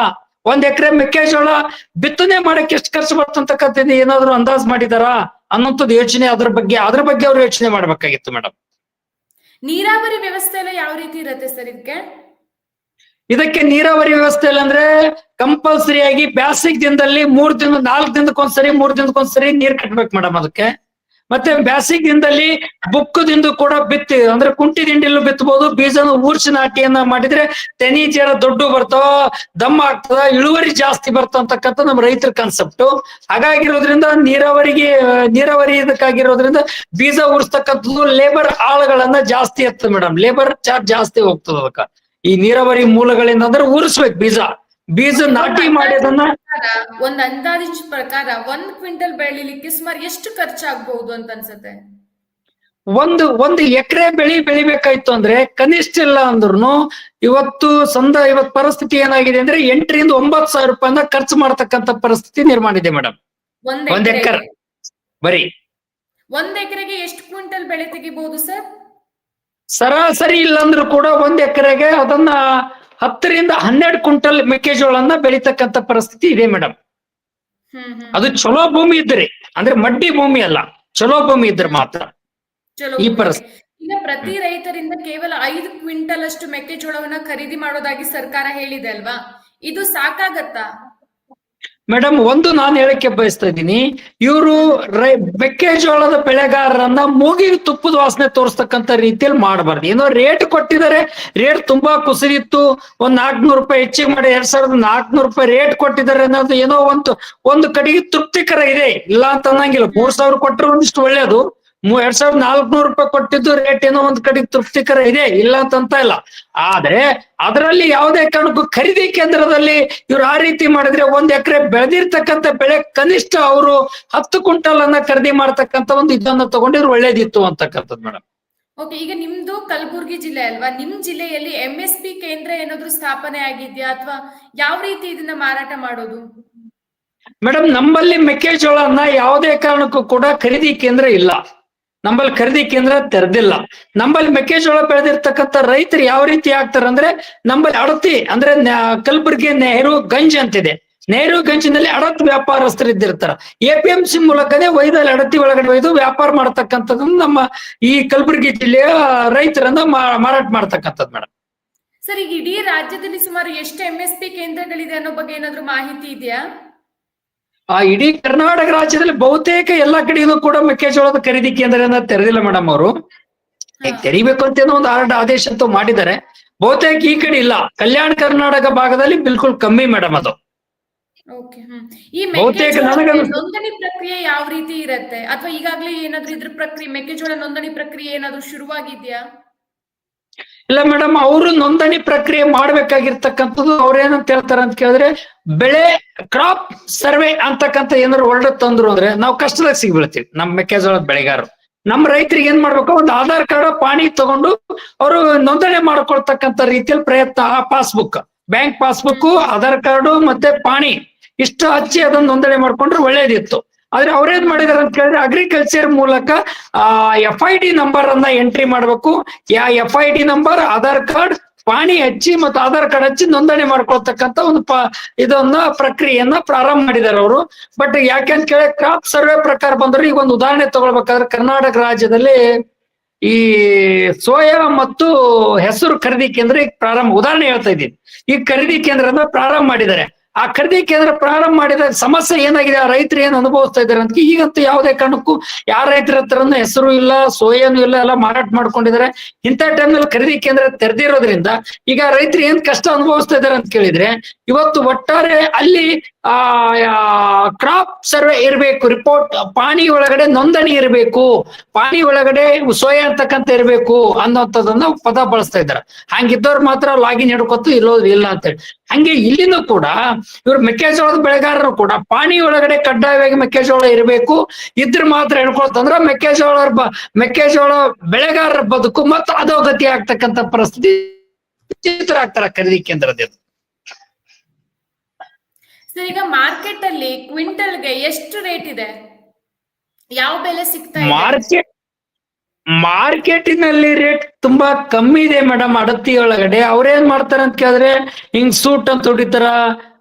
ಒಂದ್ ಎಕರೆ ಮೆಕ್ಕೆಜೋಳ ಬಿತ್ತನೆ ಮಾಡಕ್ಕೆ ಎಷ್ಟು ಖರ್ಚು ಬರ್ತಂತಕ್ಕಂಥದ್ದು ಏನಾದ್ರು ಅಂದಾಜ್ ಮಾಡಿದಾರಾ? ಅನ್ನೋಂಥದ್ದು ಯೋಚನೆ ಅದ್ರ ಬಗ್ಗೆ ಅದ್ರ ಬಗ್ಗೆ ಅವ್ರು ಯೋಚನೆ ಮಾಡ್ಬೇಕಾಗಿತ್ತು ಮೇಡಮ್ ನೀರಾವರಿ ವ್ಯವಸ್ಥೆ ಎಲ್ಲ ಯಾವ ರೀತಿ ಇರುತ್ತೆ ಸರ್ ಇದಕ್ಕೆ? ಇದಕ್ಕೆ ನೀರಾವರಿ ವ್ಯವಸ್ಥೆ ಇಲ್ಲ ಅಂದ್ರೆ ಕಂಪಲ್ಸರಿ ಆಗಿ ಬ್ಯಾಸಿಗ್ ದಿನದಲ್ಲಿ ಮೂರ್ ದಿನ ನಾಲ್ಕು ದಿನಕ್ಕೊಂದ್ಸರಿ ಮೂರ್ ದಿನಕ್ಕೊಂದ್ಸರಿ ನೀರ್ ಕಟ್ಬೇಕು ಮೇಡಮ್ ಅದಕ್ಕೆ. ಮತ್ತೆ ಬ್ಯಾಸಿಗ್ ದಿನದಲ್ಲಿ ಬುಕ್ಕದಿಂದ ಕೂಡ ಬಿತ್ತಿ, ಅಂದ್ರೆ ಕುಂಟಿ ದಿಂಡಿಲ್ಲೂ ಬಿತ್ತಬಹುದು ಬೀಜನ ಊರ್ಸಿ ನಾಟಿಯನ್ನ ಮಾಡಿದ್ರೆ ತೆನಿ ಜರ ದೊಡ್ಡ ಬರ್ತಾವ ದಮ್ಮ ಆಗ್ತದ, ಇಳುವರಿ ಜಾಸ್ತಿ ಬರ್ತಂತಕ್ಕಂಥ ನಮ್ಮ ರೈತರ ಕಾನ್ಸೆಪ್ಟ್ ಹಾಗಾಗಿರೋದ್ರಿಂದ ನೀರಾವರಿಗೆ, ನೀರಾವರಿ ಇದಕ್ಕಾಗಿರೋದ್ರಿಂದ ಬೀಜ ಉರ್ಸ್ತಕ್ಕಂಥದ್ದು ಲೇಬರ್ ಆಳುಗಳನ್ನ ಜಾಸ್ತಿ ಇರ್ತದೆ ಮೇಡಮ್ ಲೇಬರ್ ಚಾರ್ಜ್ ಜಾಸ್ತಿ ಹೋಗ್ತದ ಅದಕ್ಕ. ಈ ನೀರಾವರಿ ಮೂಲಗಳಿಂದ ಅಂದ್ರೆ ಉರಿಸ್ಬೇಕು ಬೀಜ. ಬೀಜ ನಾಟಿ ಮಾಡಿದನ್ನ ಒಂದ್ ಅಂದಾಜಿನ ಪ್ರಕಾರ ಒಂದ್ ಕ್ವಿಂಟಲ್ ಬೆಳಿಲಿಕ್ಕೆ ಸುಮಾರು ಎಷ್ಟು ಖರ್ಚಾಗಬಹುದು ಅಂತ ಅನ್ಸುತ್ತೆ? ಒಂದು ಒಂದು ಎಕರೆ ಬೆಳಿ ಬೆಳಿಬೇಕಾಯ್ತು ಅಂದ್ರೆ ಕನಿಷ್ಠ ಇಲ್ಲ ಅಂದ್ರೂ ಇವತ್ತು ಸಂದ ಇವತ್ ಪರಿಸ್ಥಿತಿ ಏನಾಗಿದೆ ಅಂದ್ರೆ ಎಂಟರಿಂದ ಒಂಬತ್ತು ಸಾವಿರ ರೂಪಾಯಿನ ಖರ್ಚು ಮಾಡತಕ್ಕಂತ ಪರಿಸ್ಥಿತಿ ನಿರ್ಮಾಣ ಇದೆ ಮೇಡಮ್ ಒಂದ್ ಒಂದ್ ಎಕರೆ. ಬರೀ. ಒಂದ್ ಎಕರೆಗೆ ಎಷ್ಟು ಕ್ವಿಂಟಲ್ ಬೆಳೆ ತೆಗಿಬಹುದು ಸರ್? ಸರಾಸರಿ ಇಲ್ಲ ಅಂದ್ರೂ ಕೂಡ ಒಂದ್ ಎಕರೆಗೆ ಅದನ್ನ ಹತ್ತರಿಂದ ಹನ್ನೆರಡು ಕ್ವಿಂಟಲ್ ಮೆಕ್ಕೆಜೋಳನ್ನ ಬೆಳೀತಕ್ಕಂತ ಪರಿಸ್ಥಿತಿ ಇದೆ ಮೇಡಮ್ ಅದು ಚಲೋ ಭೂಮಿ ಇದ್ರಿ ಅಂದ್ರೆ ಮಡ್ಡಿ ಭೂಮಿ ಅಲ್ಲ ಚಲೋ ಭೂಮಿ ಇದ್ರೆ ಮಾತ್ರ ಈ. ಪರಿಸ್ಥಿತಿ. ಈಗ ಪ್ರತಿ ರೈತರಿಂದ ಕೇವಲ ಐದು ಕ್ವಿಂಟಲ್ ಅಷ್ಟು ಮೆಕ್ಕೆಜೋಳವನ್ನ ಖರೀದಿ ಮಾಡೋದಾಗಿ ಸರ್ಕಾರ ಹೇಳಿದೆ ಅಲ್ವಾ ಇದು ಸಾಕಾಗತ್ತಾ ಮೇಡಮ್ ಒಂದು ನಾನು ಹೇಳಕ್ಕೆ ಬಯಸ್ತಾ ಇದ್ದೀನಿ. ಇವರು ರೈ, ಮೆಕ್ಕೆಜೋಳದ ಬೆಳೆಗಾರರನ್ನ ಮೂಗಿಗೆ ತುಪ್ಪದ ವಾಸನೆ ತೋರಿಸ್ತಕ್ಕಂಥ ರೀತಿಯಲ್ಲಿ ಮಾಡಬಾರ್ದು. ಏನೋ ರೇಟ್ ಕೊಟ್ಟಿದ್ದಾರೆ, ರೇಟ್ ತುಂಬಾ ಕುಸಿದಿತ್ತು. ಒಂದ್ ನಾಲ್ಕನೂರು ರೂಪಾಯಿ ಹೆಚ್ಚಿಗೆ ಮಾಡಿ, ಎರಡ್ ಸಾವಿರದ ನಾಲ್ಕನೂರು ರೂಪಾಯಿ ರೇಟ್ ಕೊಟ್ಟಿದ್ದಾರೆ ಅನ್ನೋದು ಏನೋ ಒಂದು ಒಂದು ಕಡೆಗೆ ತೃಪ್ತಿಕರ ಇದೆ. ಇಲ್ಲ ಅಂತ ಅನ್ನಂಗಿಲ್ಲ ಮೂರ್ ಸಾವಿರ ಕೊಟ್ಟರೆ ಒಂದಿಷ್ಟು ಒಳ್ಳೇದು. ಎರಡ್ ಸಾವಿರದ ನಾಲ್ಕನೂರು ರೂಪಾಯಿ ಕೊಟ್ಟಿದ್ದು ರೇಟ್ ಏನೋ ಒಂದ್ ಕಡೆ ತೃಪ್ತಿಕರ ಇದೆ ಇಲ್ಲ ಅಂತ ಅಂತ ಇಲ್ಲ. ಆದ್ರೆ ಅದರಲ್ಲಿ ಯಾವುದೇ ಕಾರಣಕ್ಕೂ ಖರೀದಿ ಕೇಂದ್ರದಲ್ಲಿ ಇವ್ರು ಆ ರೀತಿ ಮಾಡಿದ್ರೆ ಒಂದ್ ಎಕರೆ ಬೆಳೆದಿರ್ತಕ್ಕಂತ ಬೆಳೆ ಕನಿಷ್ಠ ಅವರು ಹತ್ತು ಕ್ವಿಂಟಲ್ ಅನ್ನ ಖರೀದಿ ಮಾಡ್ತಕ್ಕಂತ ಒಂದು ಇದನ್ನ ತಗೊಂಡಿದ್ರು ಒಳ್ಳೇದಿತ್ತು ಅಂತಕ್ಕಂಥದ್ದು ಮೇಡಮ್ ಓಕೆ ಈಗ ನಿಮ್ದು ಕಲಬುರ್ಗಿ ಜಿಲ್ಲೆ ಅಲ್ವಾ? ನಿಮ್ ಜಿಲ್ಲೆಯಲ್ಲಿ ಎಂ ಎಸ್ ಪಿ ಕೇಂದ್ರ ಏನಾದ್ರು ಸ್ಥಾಪನೆ ಆಗಿದ್ಯಾ ಅಥವಾ ಯಾವ ರೀತಿ ಇದನ್ನ ಮಾರಾಟ ಮಾಡೋದು? ಮೇಡಮ್ ನಮ್ಮಲ್ಲಿ ಮೆಕ್ಕೆಜೋಳನ್ನ ಯಾವುದೇ ಕಾರಣಕ್ಕೂ ಕೂಡ ಖರೀದಿ ಕೇಂದ್ರ ಇಲ್ಲ. ನಮ್ಮಲ್ಲಿ ಖರೀದಿ ಕೇಂದ್ರ ತೆರೆದಿಲ್ಲ. ನಮ್ಮಲ್ಲಿ ಮೆಕ್ಕೆಜೋಳ ಬೆಳೆದಿರ್ತಕ್ಕಂಥ ರೈತರು ಯಾವ ರೀತಿ ಆಗ್ತಾರಂದ್ರೆ ನಂಬಲ್ಲಿ ಅಡತಿ ಅಂದ್ರೆ ಕಲ್ಬುರ್ಗಿ ನೆಹರು ಗಂಜ್ ಅಂತಿದೆ. ನೆಹರು ಗಂಜಿನಲ್ಲಿ ಅಡತ್ ವ್ಯಾಪಾರಸ್ಥರು ಇದ್ದಿರ್ತಾರ. ಎ ಪಿ ಎಂ ಸಿ ಮೂಲಕನೇ ಒಯ್ದಲ್ಲಿ ಅಡತಿ ಒಳಗಡೆ ಒಯ್ದು ವ್ಯಾಪಾರ ಮಾಡತಕ್ಕಂಥದ್ದು ನಮ್ಮ ಈ ಕಲ್ಬುರ್ಗಿ ಜಿಲ್ಲೆಯ ರೈತರನ್ನ ಮಾರಾಟ ಮಾಡ್ತಕ್ಕಂಥದ್ದು ಮೇಡಮ್ ಸರ್ ಇಡೀ ರಾಜ್ಯದಲ್ಲಿ ಸುಮಾರು ಎಷ್ಟು ಎಂ ಎಸ್ ಪಿ ಕೇಂದ್ರಗಳಿದೆ ಅನ್ನೋ ಬಗ್ಗೆ ಏನಾದ್ರು ಮಾಹಿತಿ ಇದೆಯಾ? ಆ ಇಡೀ ಕರ್ನಾಟಕ ರಾಜ್ಯದಲ್ಲಿ ಬಹುತೇಕ ಎಲ್ಲಾ ಕಡೆಗೂ ಕೂಡ ಮೆಕ್ಕೆಜೋಳದ ಖರೀದಿ ಕೇಂದ್ರನ ತೆರೆದಿಲ್ಲ ಮೇಡಮ್ ಅವರು. ತೆರಿಬೇಕು ಅಂತ ಏನೋ ಒಂದು ಆರ್ಡರ್ ಆದೇಶ ಅಂತೂ ಮಾಡಿದ್ದಾರೆ. ಬಹುತೇಕ ಈ ಕಡೆ ಇಲ್ಲ. ಕಲ್ಯಾಣ ಕರ್ನಾಟಕ ಭಾಗದಲ್ಲಿ ಬಿಲ್ಕುಲ್ ಕಮ್ಮಿ ಮೇಡಮ್ ಅದು. ಬಹುತೇಕ ನೋಂದಣಿ ಪ್ರಕ್ರಿಯೆ ಯಾವ ರೀತಿ ಇರತ್ತೆ? ಅಥವಾ ಈಗಾಗಲೇ ಏನಾದ್ರೂ ಇದ್ರ ಪ್ರಕ್ರಿಯೆ ಮೆಕ್ಕೆಜೋಳ ನೋಂದಣಿ ಪ್ರಕ್ರಿಯೆ ಏನಾದ್ರೂ ಶುರುವಾಗಿದ್ಯಾ? ಇಲ್ಲ ಮೇಡಮ್, ಅವರು ನೋಂದಣಿ ಪ್ರಕ್ರಿಯೆ ಮಾಡ್ಬೇಕಾಗಿರ್ತಕ್ಕಂಥದ್ದು ಅವ್ರೇನಂತ ಹೇಳ್ತಾರೆ ಅಂತ ಕೇಳಿದ್ರೆ, ಬೆಳೆ ಕ್ರಾಪ್ ಸರ್ವೆ ಅಂತಕ್ಕಂಥ ಏನಾದ್ರು ಹೊರಡ ತಂದ್ರು ಅಂದ್ರೆ ನಾವು ಕಷ್ಟದಾಗ ಸಿಗ್ಬೀಳ್ತೀವಿ ನಮ್ಮ ಮೆಕ್ಕೆಜೋಳದ ಬೆಳೆಗಾರರು. ನಮ್ಮ ರೈತರಿಗೆ ಏನ್ ಮಾಡ್ಬೇಕು? ಒಂದು ಆಧಾರ್ ಕಾರ್ಡ್ ಪಾಣಿ ತಗೊಂಡು ಅವರು ನೋಂದಣಿ ಮಾಡ್ಕೊಳ್ತಕ್ಕಂಥ ರೀತಿಯಲ್ಲಿ ಪ್ರಯತ್ನ, ಆ passbook bank passbook Aadhaar card ಮತ್ತೆ ಪಾಣಿ. ಇಷ್ಟು ಹಚ್ಚಿ ಅದನ್ನ ನೋಂದಣಿ ಮಾಡ್ಕೊಂಡ್ರೆ ಒಳ್ಳೇದಿತ್ತು. ಆದ್ರೆ ಅವ್ರೇನ್ ಮಾಡಿದಾರೆ ಅಂತ ಕೇಳಿದ್ರೆ ಅಗ್ರಿಕಲ್ಚರ್ ಮೂಲಕ, ಆ ಎಫ್ ಐ ಡಿ ನಂಬರ್ ಅನ್ನ ಎಂಟ್ರಿ ಮಾಡ್ಬೇಕು. ಯಾ F I D number Aadhaar card ಪಾಣಿ ಹಚ್ಚಿ ಮತ್ತು ಆಧಾರ್ ಕಾರ್ಡ್ ಹಚ್ಚಿ ನೋಂದಣಿ ಮಾಡ್ಕೊಳ್ತಕ್ಕಂತ ಒಂದು ಪ, ಇದನ್ನ ಪ್ರಕ್ರಿಯೆಯನ್ನ ಪ್ರಾರಂಭ ಮಾಡಿದ್ದಾರೆ ಅವರು. ಬಟ್ ಯಾಕೆ ಅಂತ ಕೇಳಿ ಕ್ರಾಪ್ ಸರ್ವೆ ಪ್ರಕಾರ ಬಂದ್ರೆ ಈಗ ಒಂದು ಉದಾಹರಣೆ ತಗೊಳ್ಬೇಕಾದ್ರೆ ಕರ್ನಾಟಕ ರಾಜ್ಯದಲ್ಲಿ ಈ ಸೋಯಾ ಮತ್ತು ಹೆಸರು ಖರೀದಿ ಕೇಂದ್ರ ಈಗ ಪ್ರಾರಂಭ, ಉದಾಹರಣೆ ಹೇಳ್ತಾ ಇದ್ದೀನಿ. ಈ ಖರೀದಿ ಕೇಂದ್ರನ ಪ್ರಾರಂಭ ಮಾಡಿದ್ದಾರೆ. ಆ ಖರೀದಿ ಕೇಂದ್ರ ಪ್ರಾರಂಭ ಮಾಡಿದ ಸಮಸ್ಯೆ ಏನಾಗಿದೆ? ಆ ರೈತರು ಏನು ಅನುಭವಿಸ್ತಾ ಇದ್ದಾರೆ ಅಂತ ಈಗಂತೂ ಯಾವುದೇ ಕಾರಣಕ್ಕೂ ಯಾರ ರೈತರ ಹೆಸರು ಇಲ್ಲ, ಸೋಯನು ಇಲ್ಲ, ಎಲ್ಲ ಮಾರಾಟ ಮಾಡ್ಕೊಂಡಿದ್ದಾರೆ. ಇಂಥ ಟೈಮ್ನಲ್ಲಿ ಖರೀದಿ ಕೇಂದ್ರ ತೆರೆದಿರೋದ್ರಿಂದ ಈಗ ರೈತರು ಏನ್ ಕಷ್ಟ ಅನುಭವಿಸ್ತಾ ಇದ್ದಾರೆ ಅಂತ ಕೇಳಿದ್ರೆ ಇವತ್ತು ಒಟ್ಟಾರೆ ಅಲ್ಲಿ, ಆ ಕ್ರಾಪ್ ಸರ್ವೆ ಇರಬೇಕು ರಿಪೋರ್ಟ್ ಪಾಣಿ ಒಳಗಡೆ ನೋಂದಣಿ ಇರಬೇಕು, ಪಾಣಿ ಒಳಗಡೆ ಸೋಯಾ ಅಂತಕ್ಕಂತ ಇರಬೇಕು ಅನ್ನೋಂಥದ್ದನ್ನ ಪದ ಬಳಸ್ತಾ ಇದ್ದಾರೆ. ಹಂಗಿದ್ದವ್ರು ಮಾತ್ರ ಲಾಗಿನ್ ಹಿಡ್ಕೊತು ಇಲ್ಲೋದು ಇಲ್ಲ ಅಂತೇಳಿ ಹಂಗೆ ಇಲ್ಲಿನೂ ಕೂಡ ಇವರು ಮೆಕ್ಕೆಜೋಳದ ಬೆಳೆಗಾರರು ಕೂಡ ಪಾಣಿ ಒಳಗಡೆ ಕಡ್ಡಾಯವಾಗಿ ಮೆಕ್ಕೆಜೋಳ ಇರಬೇಕು ಇದ್ರ ಮಾತ್ರ ಹೇಳ್ಕೊಳ್ತಂದ್ರ ಮೆಕ್ಕೆಜೋಳ ಮೆಕ್ಕೆಜೋಳ ಬೆಳೆಗಾರರ ಬದುಕು ಮತ್ತು ಅಧೋಗತಿ ಆಗ್ತಕ್ಕಂಥ ಪರಿಸ್ಥಿತಿ ಚಿತ್ರ ಆಗ್ತಾರ ಖರೀದಿ ಕೇಂದ್ರದಿಂದ ಸರ್ ಈಗ ಮಾರ್ಕೆಟ್ ಅಲ್ಲಿ ಕ್ವಿಂಟಲ್ಗೆ ಎಷ್ಟು ರೇಟ್ ಇದೆ? ಯಾವ ಬೆಲೆ ಸಿಗ್ತಾ ಇದೆ? ಮಾರ್ಕೆಟ್ ಮಾರ್ಕೆಟಿನಲ್ಲಿ ರೇಟ್ ತುಂಬಾ ಕಮ್ಮಿ ಇದೆ ಮೇಡಮ್ ಅಡತಿ ಒಳಗಡೆ ಅವ್ರೇನ್ ಮಾಡ್ತಾರ ಅಂತ ಕೇಳಿದ್ರೆ, ಹಿಂಗ್ ಸೂಟ್ ಅಂತ ಹೊಡಿತಾರ?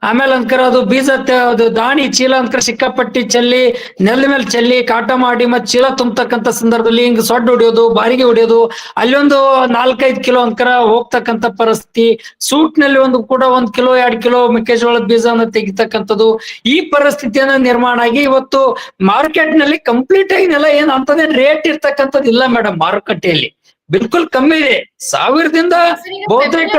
ಆಮೇಲೆ ಅಂದ್ಕರ ಅದು ಬೀಜ ಅದು ದಾಣಿ ಚೀಲ ಅಂದ್ಕರ ಸಿಕ್ಕಾಪಟ್ಟಿ ಚೆಲ್ಲಿ ನೆಲದ ಮೇಲೆ ಚೆಲ್ಲಿ ಕಾಟ ಮಾಡಿ ಮತ್ ಚೀಲ ತುಂಬತಕ್ಕಂತ ಸಂದರ್ಭದಲ್ಲಿ ಹಿಂಗ್ ಸೊಡ್ಡು ಹೊಡಿಯೋದು ಬಾರಿಗೆ ಹೊಡಿಯೋದು ಅಲ್ಲೊಂದು ನಾಲ್ಕೈದು ಕಿಲೋ ಅಂಕರ ಹೋಗ್ತಕ್ಕಂತ ಪರಿಸ್ಥಿತಿ ಸೂಟ್ನಲ್ಲಿ ಒಂದು ಕೂಡ ಒಂದ್ ಕಿಲೋ ಎರಡ್ ಕಿಲೋ ಮೆಕ್ಕೆಜೋಳದ ಬೀಜನ ತೆಗಿತಕ್ಕಂಥದ್ದು ಈ ಪರಿಸ್ಥಿತಿಯನ್ನ ನಿರ್ಮಾಣ ಆಗಿ ಇವತ್ತು ಮಾರ್ಕೆಟ್ನಲ್ಲಿ ಕಂಪ್ಲೀಟ್ ಆಗಿ ನೆಲ ಏನ್ ಅಂತದೇ ರೇಟ್ ಇರ್ತಕ್ಕಂಥದ್ದು ಇಲ್ಲ ಮೇಡಮ್ ಮಾರುಕಟ್ಟೆಯಲ್ಲಿ. ಬಿಲ್ಕುಲ್ ಕಮ್ಮಿ ಇದೆ. ಸಾವಿರದಿಂದ ಬಹುತೇಕ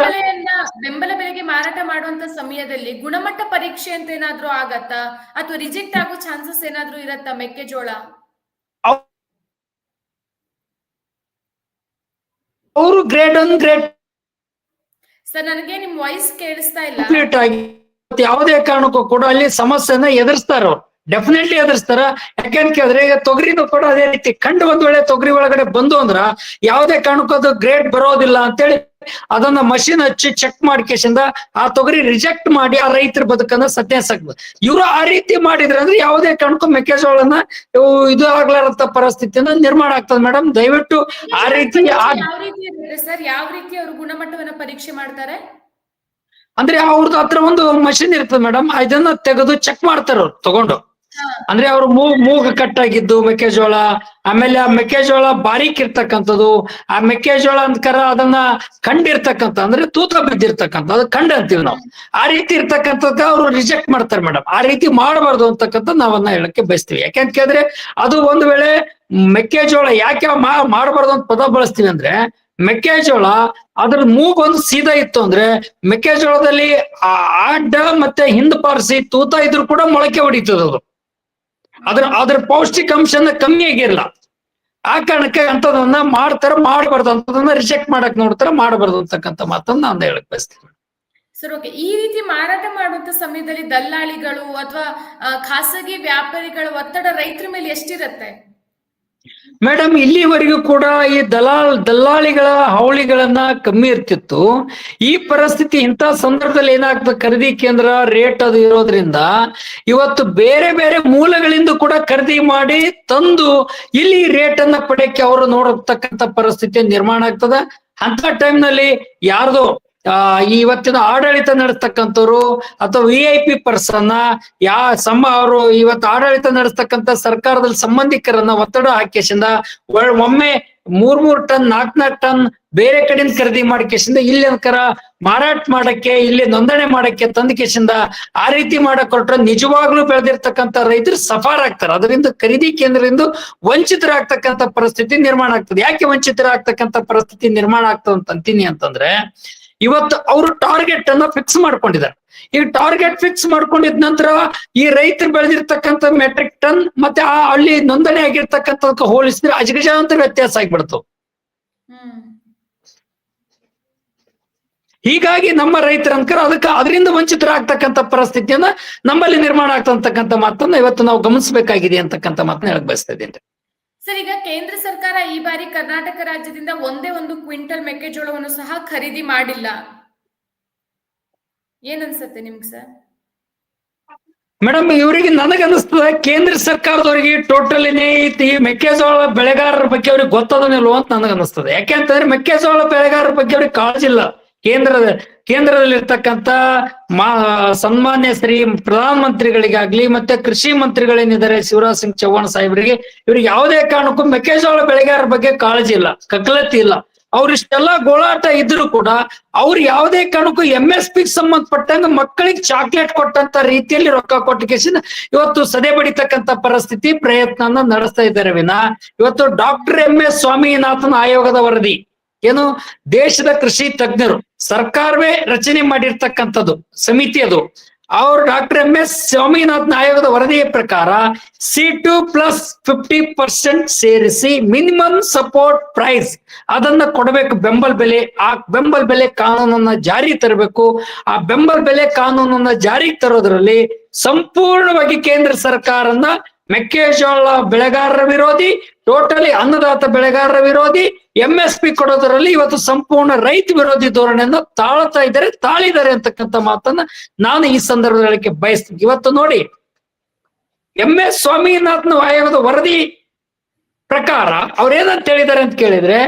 ಬೆಂಬಲ ಬೆಲೆಗೆ ಮಾರಾಟ ಮಾಡುವಂತ ಸಮಯದಲ್ಲಿ ಗುಣಮಟ್ಟ ಪರೀಕ್ಷೆ ಅಂತ ಏನಾದ್ರೂ ಆಗತ್ತಾ? ಅಥವಾ ರಿಜೆಕ್ಟ್ ಆಗೋ ಚಾನ್ಸಸ್ ಏನಾದ್ರೂ ಇರತ್ತಾ ಮೆಕ್ಕೆಜೋಳ? ಅವರು ಗ್ರೇಡ್ ಒನ್ ಗ್ರೇಡ್ ಸರ್ ನನಗೆ ನಿಮ್ ವಾಯ್ಸ್ ಕೇಳಿಸ್ತಾ ಇಲ್ಲ. ಕಂಪ್ಲೀಟ್ ಆಗಿ ಯಾವುದೇ ಕಾರಣಕ್ಕೂ ಕೂಡ ಅಲ್ಲಿ ಸಮಸ್ಯೆನ ಎದುರಿಸ್ತಾರ ಅವ್ರು. ಡೆಫಿನೆಟ್ಲಿ ಎದುರಿಸ್ತಾರ. ಯಾಕೆಂತ ಕೇಳಿದ್ರೆ ಈಗ ತೊಗರಿನೂ ಕೂಡ ಅದೇ ರೀತಿ ಕಂಡು ಒಂದ್ ವೇಳೆ ತೊಗರಿ ಒಳಗಡೆ ಬಂದು ಅಂದ್ರ ಯಾವುದೇ ಕಾರಣಕ್ಕೂ ಅದು ಗ್ರೇಡ್ ಬರೋದಿಲ್ಲ ಅಂತೇಳಿ ಅದನ್ನ ಮಷಿನ್ ಹಚ್ಚಿ ಚೆಕ್ ಮಾಡ್ಕೇಶಿಂದ ಆ ತೊಗರಿ ರಿಜೆಕ್ಟ್ ಮಾಡಿ ಆ ರೈತರ ಬದುಕನ್ನ ಸತ್ಯಾಸಕ್ಬೋದು ಇವರು ಆ ರೀತಿ ಮಾಡಿದ್ರೆ ಅಂದ್ರೆ ಯಾವುದೇ ಕಾರಣಕ್ಕೂ ಮೆಕ್ಕೆಜೋಳನ ಇದು ಆಗ್ಲಾರಂತ ಪರಿಸ್ಥಿತಿಯನ್ನ ನಿರ್ಮಾಣ ಆಗ್ತದೆ ಮೇಡಮ್ ದಯವಿಟ್ಟು ಆ ರೀತಿ ಸರ್ ಯಾವ ರೀತಿ ಅವರು ಗುಣಮಟ್ಟವನ್ನ ಪರೀಕ್ಷೆ ಮಾಡ್ತಾರೆ? ಅಂದ್ರೆ ಅವ್ರದ್ದು ಹತ್ರ ಒಂದು ಮಷಿನ್ ಇರ್ತದೆ ಮೇಡಮ್ ಇದನ್ನ ತೆಗೆದು ಚೆಕ್ ಮಾಡ್ತಾರ ಅವ್ರು ತಗೊಂಡು. ಅಂದ್ರೆ ಅವ್ರು ಮೂಗ್ ಕಟ್ ಆಗಿದ್ದು ಮೆಕ್ಕೆಜೋಳ. ಆಮೇಲೆ ಆ ಮೆಕ್ಕೆಜೋಳ ಬಾರೀಕ್ ಇರ್ತಕ್ಕಂಥದ್ದು. ಆ ಮೆಕ್ಕೆಜೋಳ ಅಂದ್ಕರ ಅದನ್ನ ಕಂಡಿರ್ತಕ್ಕಂಥ ಅಂದ್ರೆ ತೂತ ಬಿದ್ದಿರ್ತಕ್ಕಂಥ, ಅದು ಕಂಡ ಅಂತೀವಿ ನಾವು. ಆ ರೀತಿ ಇರ್ತಕ್ಕಂಥದ್ದು ಅವ್ರು ರಿಜೆಕ್ಟ್ ಮಾಡ್ತಾರೆ ಮೇಡಮ್ ಆ ರೀತಿ ಮಾಡಬಾರ್ದು ಅಂತಕ್ಕಂಥ ನಾವನ್ನ ಹೇಳಕ್ಕೆ ಬಯಸ್ತೀವಿ. ಯಾಕೆಂತ ಕೇಳಿದ್ರೆ ಅದು ಒಂದ್ ವೇಳೆ ಮೆಕ್ಕೆಜೋಳ ಯಾಕೆ ಮಾಡಬಾರ್ದು ಅಂತ ಪದ ಬಳಸ್ತೀವಿ ಅಂದ್ರೆ, ಮೆಕ್ಕೆಜೋಳ ಅದ್ರ ಮೂಗ್ ಒಂದು ಸೀದಾ ಇತ್ತು ಅಂದ್ರೆ, ಮೆಕ್ಕೆಜೋಳದಲ್ಲಿ ಅಡ್ಡ ಮತ್ತೆ ಹಿಂದ್ ಪಾರಿಸಿ ತೂತ ಇದ್ರು ಕೂಡ ಮೊಳಕೆ ಹೊಡಿತದ ಅದು. ಅದ್ರ ಅದ್ರ ಪೌಷ್ಟಿಕಾಂಶನ ಕಮ್ಮಿ ಆಗಿರಲ್ಲ. ಆ ಕಾರಣಕ್ಕೆ ಅಂತದನ್ನ ಮಾಡ್ತಾರ ಮಾಡಬಾರ್ದು ಅಂತದನ್ನ ರಿಜೆಕ್ಟ್ ಮಾಡಕ್ ನೋಡ್ತಾರ ಮಾಡಬಾರ್ದು ಅಂತಕ್ಕಂಥ ಮಾತನ್ನ ನಾನು ಹೇಳಕ್ ಬಯಸ್ತೀನಿ. ಸರ್ ಓಕೆ ಈ ರೀತಿ ಮಾರಾಟ ಮಾಡುವಂತ ಸಮಯದಲ್ಲಿ ದಲ್ಲಾಳಿಗಳು ಅಥವಾ ಖಾಸಗಿ ವ್ಯಾಪಾರಿಗಳ ಒತ್ತಡ ರೈತರ ಮೇಲೆ ಎಷ್ಟಿರತ್ತೆ? ಮೇಡಮ್, ಇಲ್ಲಿವರೆಗೂ ಕೂಡ ಈ ದಲಾಲ್, ದಲ್ಲಾಳಿಗಳ ಹಾವಳಿಗಳನ್ನ ಕಮ್ಮಿ ಇರ್ತಿತ್ತು. ಈ ಪರಿಸ್ಥಿತಿ ಇಂಥ ಸಂದರ್ಭದಲ್ಲಿ ಏನಾಗ್ತದೆ? ಖರೀದಿ ಕೇಂದ್ರ ರೇಟ್ ಅದು ಇರೋದ್ರಿಂದ ಇವತ್ತು ಬೇರೆ ಬೇರೆ ಮೂಲಗಳಿಂದ ಕೂಡ ಖರೀದಿ ಮಾಡಿ ತಂದು ಇಲ್ಲಿ ರೇಟ್ ಅನ್ನ ಪಡೆಯಕ್ಕೆ ಅವರು ನೋಡತಕ್ಕಂತ ಪರಿಸ್ಥಿತಿ ನಿರ್ಮಾಣ ಆಗ್ತದ. ಅಂತ ಟೈಮ್ನಲ್ಲಿ ನಲ್ಲಿ ಯಾರ್ದೋ ಇವತ್ತಿನ ಆಡಳಿತ ನಡೆಸ್ತಕ್ಕಂಥವ್ರು ಅಥವಾ ವಿ ಐ ಪಿ ಪರ್ಸನ್ ಯಾ, ಸಮ, ಅವರು ಇವತ್ತು ಆಡಳಿತ ನಡೆಸ್ತಕ್ಕಂಥ ಸರ್ಕಾರದಲ್ಲಿ ಸಂಬಂಧಿಕರನ್ನ ಒತ್ತಡ ಹಾಕಿಸಿಂದ ಒಮ್ಮೆ ಮೂರ್ ಮೂರ್ ಟನ್ ನಾಲ್ಕ್ ನಾಲ್ಕ್ ಟನ್ ಬೇರೆ ಕಡೆಯಿಂದ ಖರೀದಿ ಮಾಡಿಕೆಸಿಂದ ಇಲ್ಲಿ ಅನ್ಕರ ಮಾರಾಟ ಮಾಡಕ್ಕೆ, ಇಲ್ಲಿ ನೋಂದಣಿ ಮಾಡಕ್ಕೆ ತಂದ ಕೇಸಿಂದ ಆ ರೀತಿ ಮಾಡಕ್ ಹೊರಟ್ರೆ ನಿಜವಾಗ್ಲೂ ಬೆಳೆದಿರ್ತಕ್ಕಂಥ ರೈತರು ಸಫಾರ್ ಆಗ್ತಾರೆ. ಅದರಿಂದ ಖರೀದಿ ಕೇಂದ್ರದಿಂದ ವಂಚಿತರಾಗ್ತಕ್ಕಂಥ ಪರಿಸ್ಥಿತಿ ನಿರ್ಮಾಣ ಆಗ್ತದೆ. ಯಾಕೆ ವಂಚಿತರಾಗ್ತಕ್ಕಂಥ ಪರಿಸ್ಥಿತಿ ನಿರ್ಮಾಣ ಆಗ್ತದೆ ಅಂತ ಅಂತೀನಿ ಅಂತಂದ್ರೆ ಇವತ್ತು ಅವರು ಟಾರ್ಗೆಟ್ ಅನ್ನ ಫಿಕ್ಸ್ ಮಾಡ್ಕೊಂಡಿದ್ದಾರೆ. ಈ ಟಾರ್ಗೆಟ್ ಫಿಕ್ಸ್ ಮಾಡ್ಕೊಂಡಿದ ನಂತರ ಈ ರೈತರು ಬೆಳೆದಿರ್ತಕ್ಕಂಥ ಮೆಟ್ರಿಕ್ ಟನ್ ಮತ್ತೆ ಆ ಅಲ್ಲಿ ನೋಂದಣಿ ಆಗಿರ್ತಕ್ಕಂಥದಕ್ಕೆ ಹೋಲಿಸಿದ್ರೆ ಅಜಗಜಾಂತರ ವ್ಯತ್ಯಾಸ ಆಗ್ಬಿಡ್ತು. ಹೀಗಾಗಿ ನಮ್ಮ ರೈತರ ಅಂಕರ ಅದಕ್ಕೆ ಅದರಿಂದ ವಂಚಿತರಾಗ್ತಕ್ಕಂಥ ಪರಿಸ್ಥಿತಿಯನ್ನ ನಮ್ಮಲ್ಲಿ ನಿರ್ಮಾಣ ಆಗ್ತಕ್ಕಂಥ ಮಾತನ್ನ ಇವತ್ತು ನಾವು ಗಮನಿಸಬೇಕಾಗಿದೆ ಅಂತಕ್ಕಂಥ ಮಾತನ್ನ ಹೇಳಕ್ ಬಯಸ್ತಾ ಇದ್ದೀನಿ. ಸರ್ ಈಗ ಕೇಂದ್ರ ಸರ್ಕಾರ ಈ ಬಾರಿ ಕರ್ನಾಟಕ ರಾಜ್ಯದಿಂದ ಒಂದೇ ಒಂದು ಕ್ವಿಂಟಲ್ ಮೆಕ್ಕೆಜೋಳವನ್ನು ಸಹ ಖರೀದಿ ಮಾಡಿಲ್ಲ. ಏನನ್ಸತ್ತೆ ನಿಮ್ಗೆ ಸರ್ ಮೇಡಮ್, ಇವರಿಗೆ ನನಗನ್ನಿಸ್ತದೆ ಕೇಂದ್ರ ಸರ್ಕಾರದವರಿಗೆ ಟೋಟಲ್ ಈ ಮೆಕ್ಕೆಜೋಳ ಬೆಳೆಗಾರರ ಬಗ್ಗೆ ಅವ್ರಿಗೆ ಗೊತ್ತದನಿಲ್ವೋ ಅಂತ ನನಗನ್ನಿಸ್ತದೆ ಯಾಕೆಂತಂದ್ರೆ ಮೆಕ್ಕೆಜೋಳ ಬೆಳೆಗಾರರ ಬಗ್ಗೆ ಅವ್ರಿಗೆ ಕಾಳಜಿ ಇಲ್ಲ. ಕೇಂದ್ರದ ಕೇಂದ್ರದಲ್ಲಿರ್ತಕ್ಕಂಥ ಮಾ, ಸನ್ಮಾನ್ಯ ಶ್ರೀ ಪ್ರಧಾನ ಮಂತ್ರಿಗಳಿಗಾಗ್ಲಿ ಮತ್ತೆ ಕೃಷಿ ಮಂತ್ರಿಗಳೇನಿದ್ದಾರೆ, ಶಿವರಾಜ್ ಸಿಂಗ್ ಚೌಹಾಣ್ ಸಾಹೇಬರಿಗೆ, ಇವ್ರಿಗೆ ಯಾವುದೇ ಕಾರಣಕ್ಕೂ ಮೆಕ್ಕೆಜೋಳ ಬೆಳೆಗಾರರ ಬಗ್ಗೆ ಕಾಳಜಿ ಇಲ್ಲ ಕಗ್ಲತಿ ಇಲ್ಲ. ಅವ್ರಿಷ್ಟೆಲ್ಲಾ ಗೋಳಾಟ ಇದ್ರು ಕೂಡ ಅವ್ರು ಯಾವುದೇ ಕಾರಣಕ್ಕೂ ಎಂ ಎಸ್ ಪಿ ಸಂಬಂಧಪಟ್ಟಂಗ ಮಕ್ಕಳಿಗೆ ಚಾಕ್ಲೇಟ್ ಕೊಟ್ಟಂತ ರೀತಿಯಲ್ಲಿ ರೊಕ್ಕ ಕೊಟ್ಟಿಗೆಸಿನ ಇವತ್ತು ಸದೆ ಬಡಿತಕ್ಕಂತ ಪರಿಸ್ಥಿತಿ ಪ್ರಯತ್ನ ನಡೆಸ್ತಾ ಇದ್ದಾರೆ ವಿನ. ಇವತ್ತು ಡಾಕ್ಟರ್ ಎಂ ಎಸ್ ಸ್ವಾಮಿನಾಥನ್ ಆಯೋಗದ ವರದಿ. ಏನು? ದೇಶದ ಕೃಷಿ ತಜ್ಞರು, ಸರ್ಕಾರವೇ ರಚನೆ ಮಾಡಿರ್ತಕ್ಕಂಥದ್ದು ಸಮಿತಿ ಅದು. ಅವರು ಡಾಕ್ಟರ್ ಎಂ ಎಸ್ ಸ್ವಾಮಿನಾಥನ್ ಆಯೋಗದ ವರದಿಯ ಪ್ರಕಾರ C two plus fifty percent ಸೇರಿಸಿ ಮಿನಿಮಮ್ ಸಪೋರ್ಟ್ ಪ್ರೈಸ್ ಅದನ್ನ ಕೊಡಬೇಕು. ಬೆಂಬಲ ಬೆಲೆ, ಆ ಬೆಂಬಲ ಬೆಲೆ ಕಾನೂನನ್ನ ಜಾರಿ ತರಬೇಕು. ಆ ಬೆಂಬಲ ಬೆಲೆ ಕಾನೂನನ್ನ ಜಾರಿಗೆ ತರೋದ್ರಲ್ಲಿ ಸಂಪೂರ್ಣವಾಗಿ ಕೇಂದ್ರ ಸರ್ಕಾರನ ಮೆಕ್ಕೆಜೋಳ ಬೆಳೆಗಾರರ ವಿರೋಧಿ ಟೋಟಲಿ ಅನ್ನದಾತ ಬೆಳೆಗಾರರ ವಿರೋಧಿ ಎಂ ಎಸ್ ಪಿ ಕೊಡೋದರಲ್ಲಿ ಇವತ್ತು ಸಂಪೂರ್ಣ ರೈತ ವಿರೋಧಿ ಧೋರಣೆಯನ್ನ ತಾಳ್ತಾ ಇದ್ದಾರೆ, ತಾಳಿದ್ದಾರೆ ಅಂತಕ್ಕಂಥ ಮಾತನ್ನ ನಾನು ಈ ಸಂದರ್ಭದಲ್ಲಿ ಹೇಳಕ್ಕೆ ಬಯಸ್ತೀನಿ. ಇವತ್ತು ನೋಡಿ ಎಂ ಎಸ್ ಸ್ವಾಮಿನಾಥನ್ ಆಯೋಗದ ವರದಿ ಪ್ರಕಾರ ಅವ್ರೇನಂತ ಹೇಳಿದ್ದಾರೆ ಅಂತ ಕೇಳಿದ್ರೆ,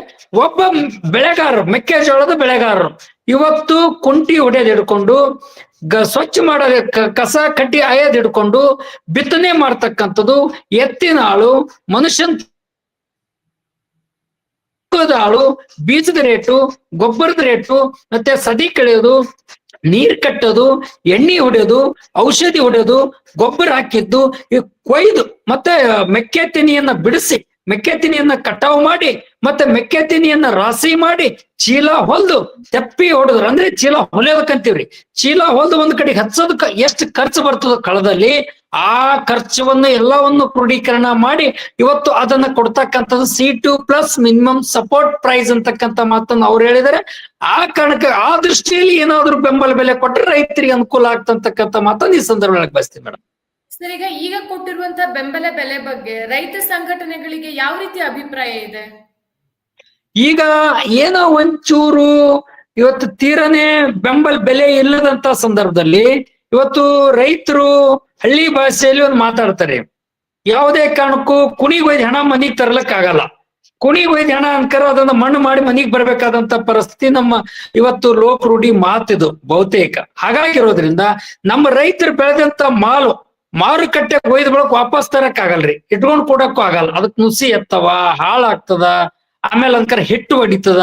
ಒಬ್ಬ ಬೆಳೆಗಾರರು, ಮೆಕ್ಕೆಜೋಳದ ಬೆಳೆಗಾರರು ಇವತ್ತು ಕುಂಟಿ ಹಿಡ್ಕೊಂಡು, ಗ ಸ್ವಚ್ಛ ಮಾಡೋದ ಕಸ ಕಟ್ಟಿ ಆಯೋದ್ ಹಿಡ್ಕೊಂಡು ಬಿತ್ತನೆ ಮಾಡ್ತಕ್ಕಂಥದ್ದು ಎತ್ತಿನ ಆಳು ಮನುಷ್ಯನ್ ತೂಕದ ಆಳು ಬೀಜದ ರೇಟು ಗೊಬ್ಬರದ ರೇಟು ಮತ್ತೆ ಸದಿ ಕಳೆಯೋದು, ನೀರ್ ಕಟ್ಟೋದು, ಎಣ್ಣೆ ಹೊಡೆಯೋದು, ಔಷಧಿ ಹೊಡೆಯೋದು, ಗೊಬ್ಬರ ಹಾಕಿದ್ದು ಕೊಯ್ದು ಮತ್ತೆ ಮೆಕ್ಕೆ ತೆನೆಯನ್ನ ಬಿಡಿಸಿ ಮೆಕ್ಕೆ ತೆನೆಯನ್ನ ಕಟಾವು ಮಾಡಿ, ಮತ್ತೆ ಮೆಕ್ಕೆ ರಾಶಿ ರಾಸಿ ಮಾಡಿ, ಚೀಲ ಹೊಲ್ದು ತೆಪ್ಪಿ ಹೊಡೆದ್ರು. ಅಂದ್ರೆ ಚೀಲ ಹೊಲಿಯೋದಕ್ಕಂತೀವ್ರಿ. ಚೀಲ ಹೊಲ್ದು ಒಂದ್ ಕಡೆ ಹಚ್ಚೋದಕ್ಕ ಎಷ್ಟು ಖರ್ಚು ಬರ್ತದ ಕಳದಲ್ಲಿ ಆ ಖರ್ಚವನ್ನು ಎಲ್ಲವನ್ನು ಕ್ರೋಢೀಕರಣ ಮಾಡಿ ಇವತ್ತು ಅದನ್ನ ಕೊಡ್ತಕ್ಕಂಥದ್ದು C two plus minimum support price ಅಂತಕ್ಕಂತ ಮಾತನ್ನು ಅವ್ರು ಹೇಳಿದರೆ ಆ ಕಾರಣಕ್ಕೆ ಆ ದೃಷ್ಟಿಯಲ್ಲಿ ಏನಾದ್ರು ಬೆಂಬಲ ಬೆಲೆ ಕೊಟ್ಟರೆ ರೈತರಿಗೆ ಅನುಕೂಲ ಆಗ್ತಂತಕ್ಕಂಥ ಮಾತನ್ನು ಈ ಸಂದರ್ಭದಲ್ಲಿ ಬಯಸ್ತೀನಿ ಮೇಡಮ್ ಸರ್ ಈಗ ಈಗ ಕೊಟ್ಟಿರುವಂತಹ ಬೆಂಬಲ ಬೆಲೆ ಬಗ್ಗೆ ರೈತ ಸಂಘಟನೆಗಳಿಗೆ ಯಾವ ರೀತಿ ಅಭಿಪ್ರಾಯ ಇದೆ? ಈಗ ಏನೋ ಒಂಚೂರು ಇವತ್ತು ತೀರನೇ ಬೆಂಬಲ ಬೆಲೆ ಇಲ್ಲದಂತ ಸಂದರ್ಭದಲ್ಲಿ ಇವತ್ತು ರೈತರು ಹಳ್ಳಿ ಭಾಷೆಯಲ್ಲಿ ಒಂದು ಮಾತಾಡ್ತಾರೆ. ಯಾವುದೇ ಕಾರಣಕ್ಕೂ ಕುಣಿಗ್ ಒಯ್ದು ಹಣ ಮನಿಗ್ ತರ್ಲಕ್ ಆಗಲ್ಲ ಕುಣಿಗ್ ಹಣ ಅನ್ಕರ ಅದನ್ನ ಮಣ್ಣು ಮಾಡಿ ಮನಿಗ್ ಬರಬೇಕಾದಂತ ಪರಿಸ್ಥಿತಿ ನಮ್ಮ ಇವತ್ತು ಲೋಕ ರೂಢಿ ಮಾತಿದು ಬಹುತೇಕ. ಹಾಗಾಗಿರೋದ್ರಿಂದ ನಮ್ಮ ರೈತರು ಬೆಳೆದಂತ ಮಾಲು ಮಾರುಕಟ್ಟೆ ಒಯ್ದ ಬಳಕ ವಾಪಸ್ ತರಕ್ ಆಗಲ್ರಿ ಇಟ್ಕೊಂಡ್ ಕೊಡಕ್ಕೂ ಆಗಲ್ಲ. ಅದಕ್ ನುಸಿ ಎತ್ತವ, ಹಾಳಾಗ್ತದ. ಆಮೇಲೆ ಅಂಕರ್ ಹಿಟ್ಟು ಹೊಡಿತದ.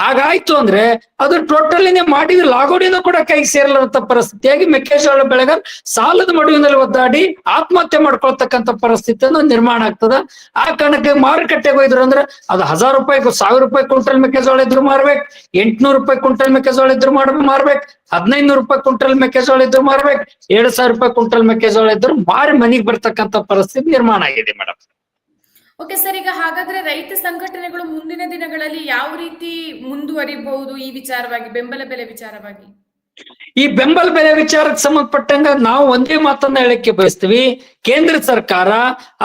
ಹಾಗಾಯ್ತು ಅಂದ್ರೆ ಅದು ಟೋಟಲಿನೇ ಮಾಡಿದ ಲಾಗೋಡಿನೂ ಕೂಡ ಕೈಗೆ ಸೇರಲಂತ ಪರಿಸ್ಥಿತಿಯಾಗಿ ಮೆಕ್ಕೆಜೋಳ ಬೆಳೆಗಾರ ಸಾಲದ ಮಡುವಿನಲ್ಲಿ ಒದ್ದಾಡಿ ಆತ್ಮಹತ್ಯೆ ಮಾಡ್ಕೊಳ್ತಕ್ಕಂಥ ಪರಿಸ್ಥಿತಿಯನ್ನು ನಿರ್ಮಾಣ ಆಗ್ತದ. ಆ ಕಾರಣಕ್ಕೆ ಮಾರುಕಟ್ಟೆಗೆ ಹೋಯ್ದ್ರು ಅಂದ್ರೆ ಅದು ಹಜಾರ್ ರೂಪಾಯಿ ಸಾವಿರ ರೂಪಾಯಿ ಕ್ವಿಂಟಲ್ ಮೆಕ್ಕೆಜೋಳ ಇದ್ರು ಮಾರ್ಬೇಕು, ಎಂಟ್ನೂರು ರೂಪಾಯಿ ಕ್ವಿಂಟಲ್ ಮೆಕ್ಕೆಜೋಳ ಇದ್ರು ಮಾಡ್ ಮಾರ್ಬೇಕು ಹದಿನೈದು ರೂಪಾಯಿ ಕ್ವಿಂಟಲ್ ಮೆಕ್ಕೆಜೋಳ ಇದ್ರು ಮಾರ್ಬೇಕು ಎರಡ್ ಸಾವಿರ ರೂಪಾಯಿ ಕ್ವಿಂಟಲ್ ಮೆಕ್ಕೆಜೋಳ ಇದ್ರು ಮಾರಿ ಮನೆಗೆ ಬರ್ತಕ್ಕಂಥ ಪರಿಸ್ಥಿತಿ ನಿರ್ಮಾಣ ಆಗಿದೆ ಮೇಡಮ್ ಓಕೆ ಸರ್, ಈಗ ಹಾಗಾದ್ರೆ ರೈತ ಸಂಘಟನೆಗಳು ಮುಂದಿನ ದಿನಗಳಲ್ಲಿ ಯಾವ ರೀತಿ ಮುಂದುವರಿಬಹುದು ಈ ವಿಚಾರವಾಗಿ, ಬೆಂಬಲ ಬೆಲೆ ವಿಚಾರವಾಗಿ? ಈ ಬೆಂಬಲ ಬೆಲೆ ವಿಚಾರಕ್ಕೆ ಸಂಬಂಧಪಟ್ಟಂಗ ನಾವು ಒಂದೇ ಮಾತನ್ನ ಹೇಳಕ್ಕೆ ಬಯಸ್ತೀವಿ. ಕೇಂದ್ರ ಸರ್ಕಾರ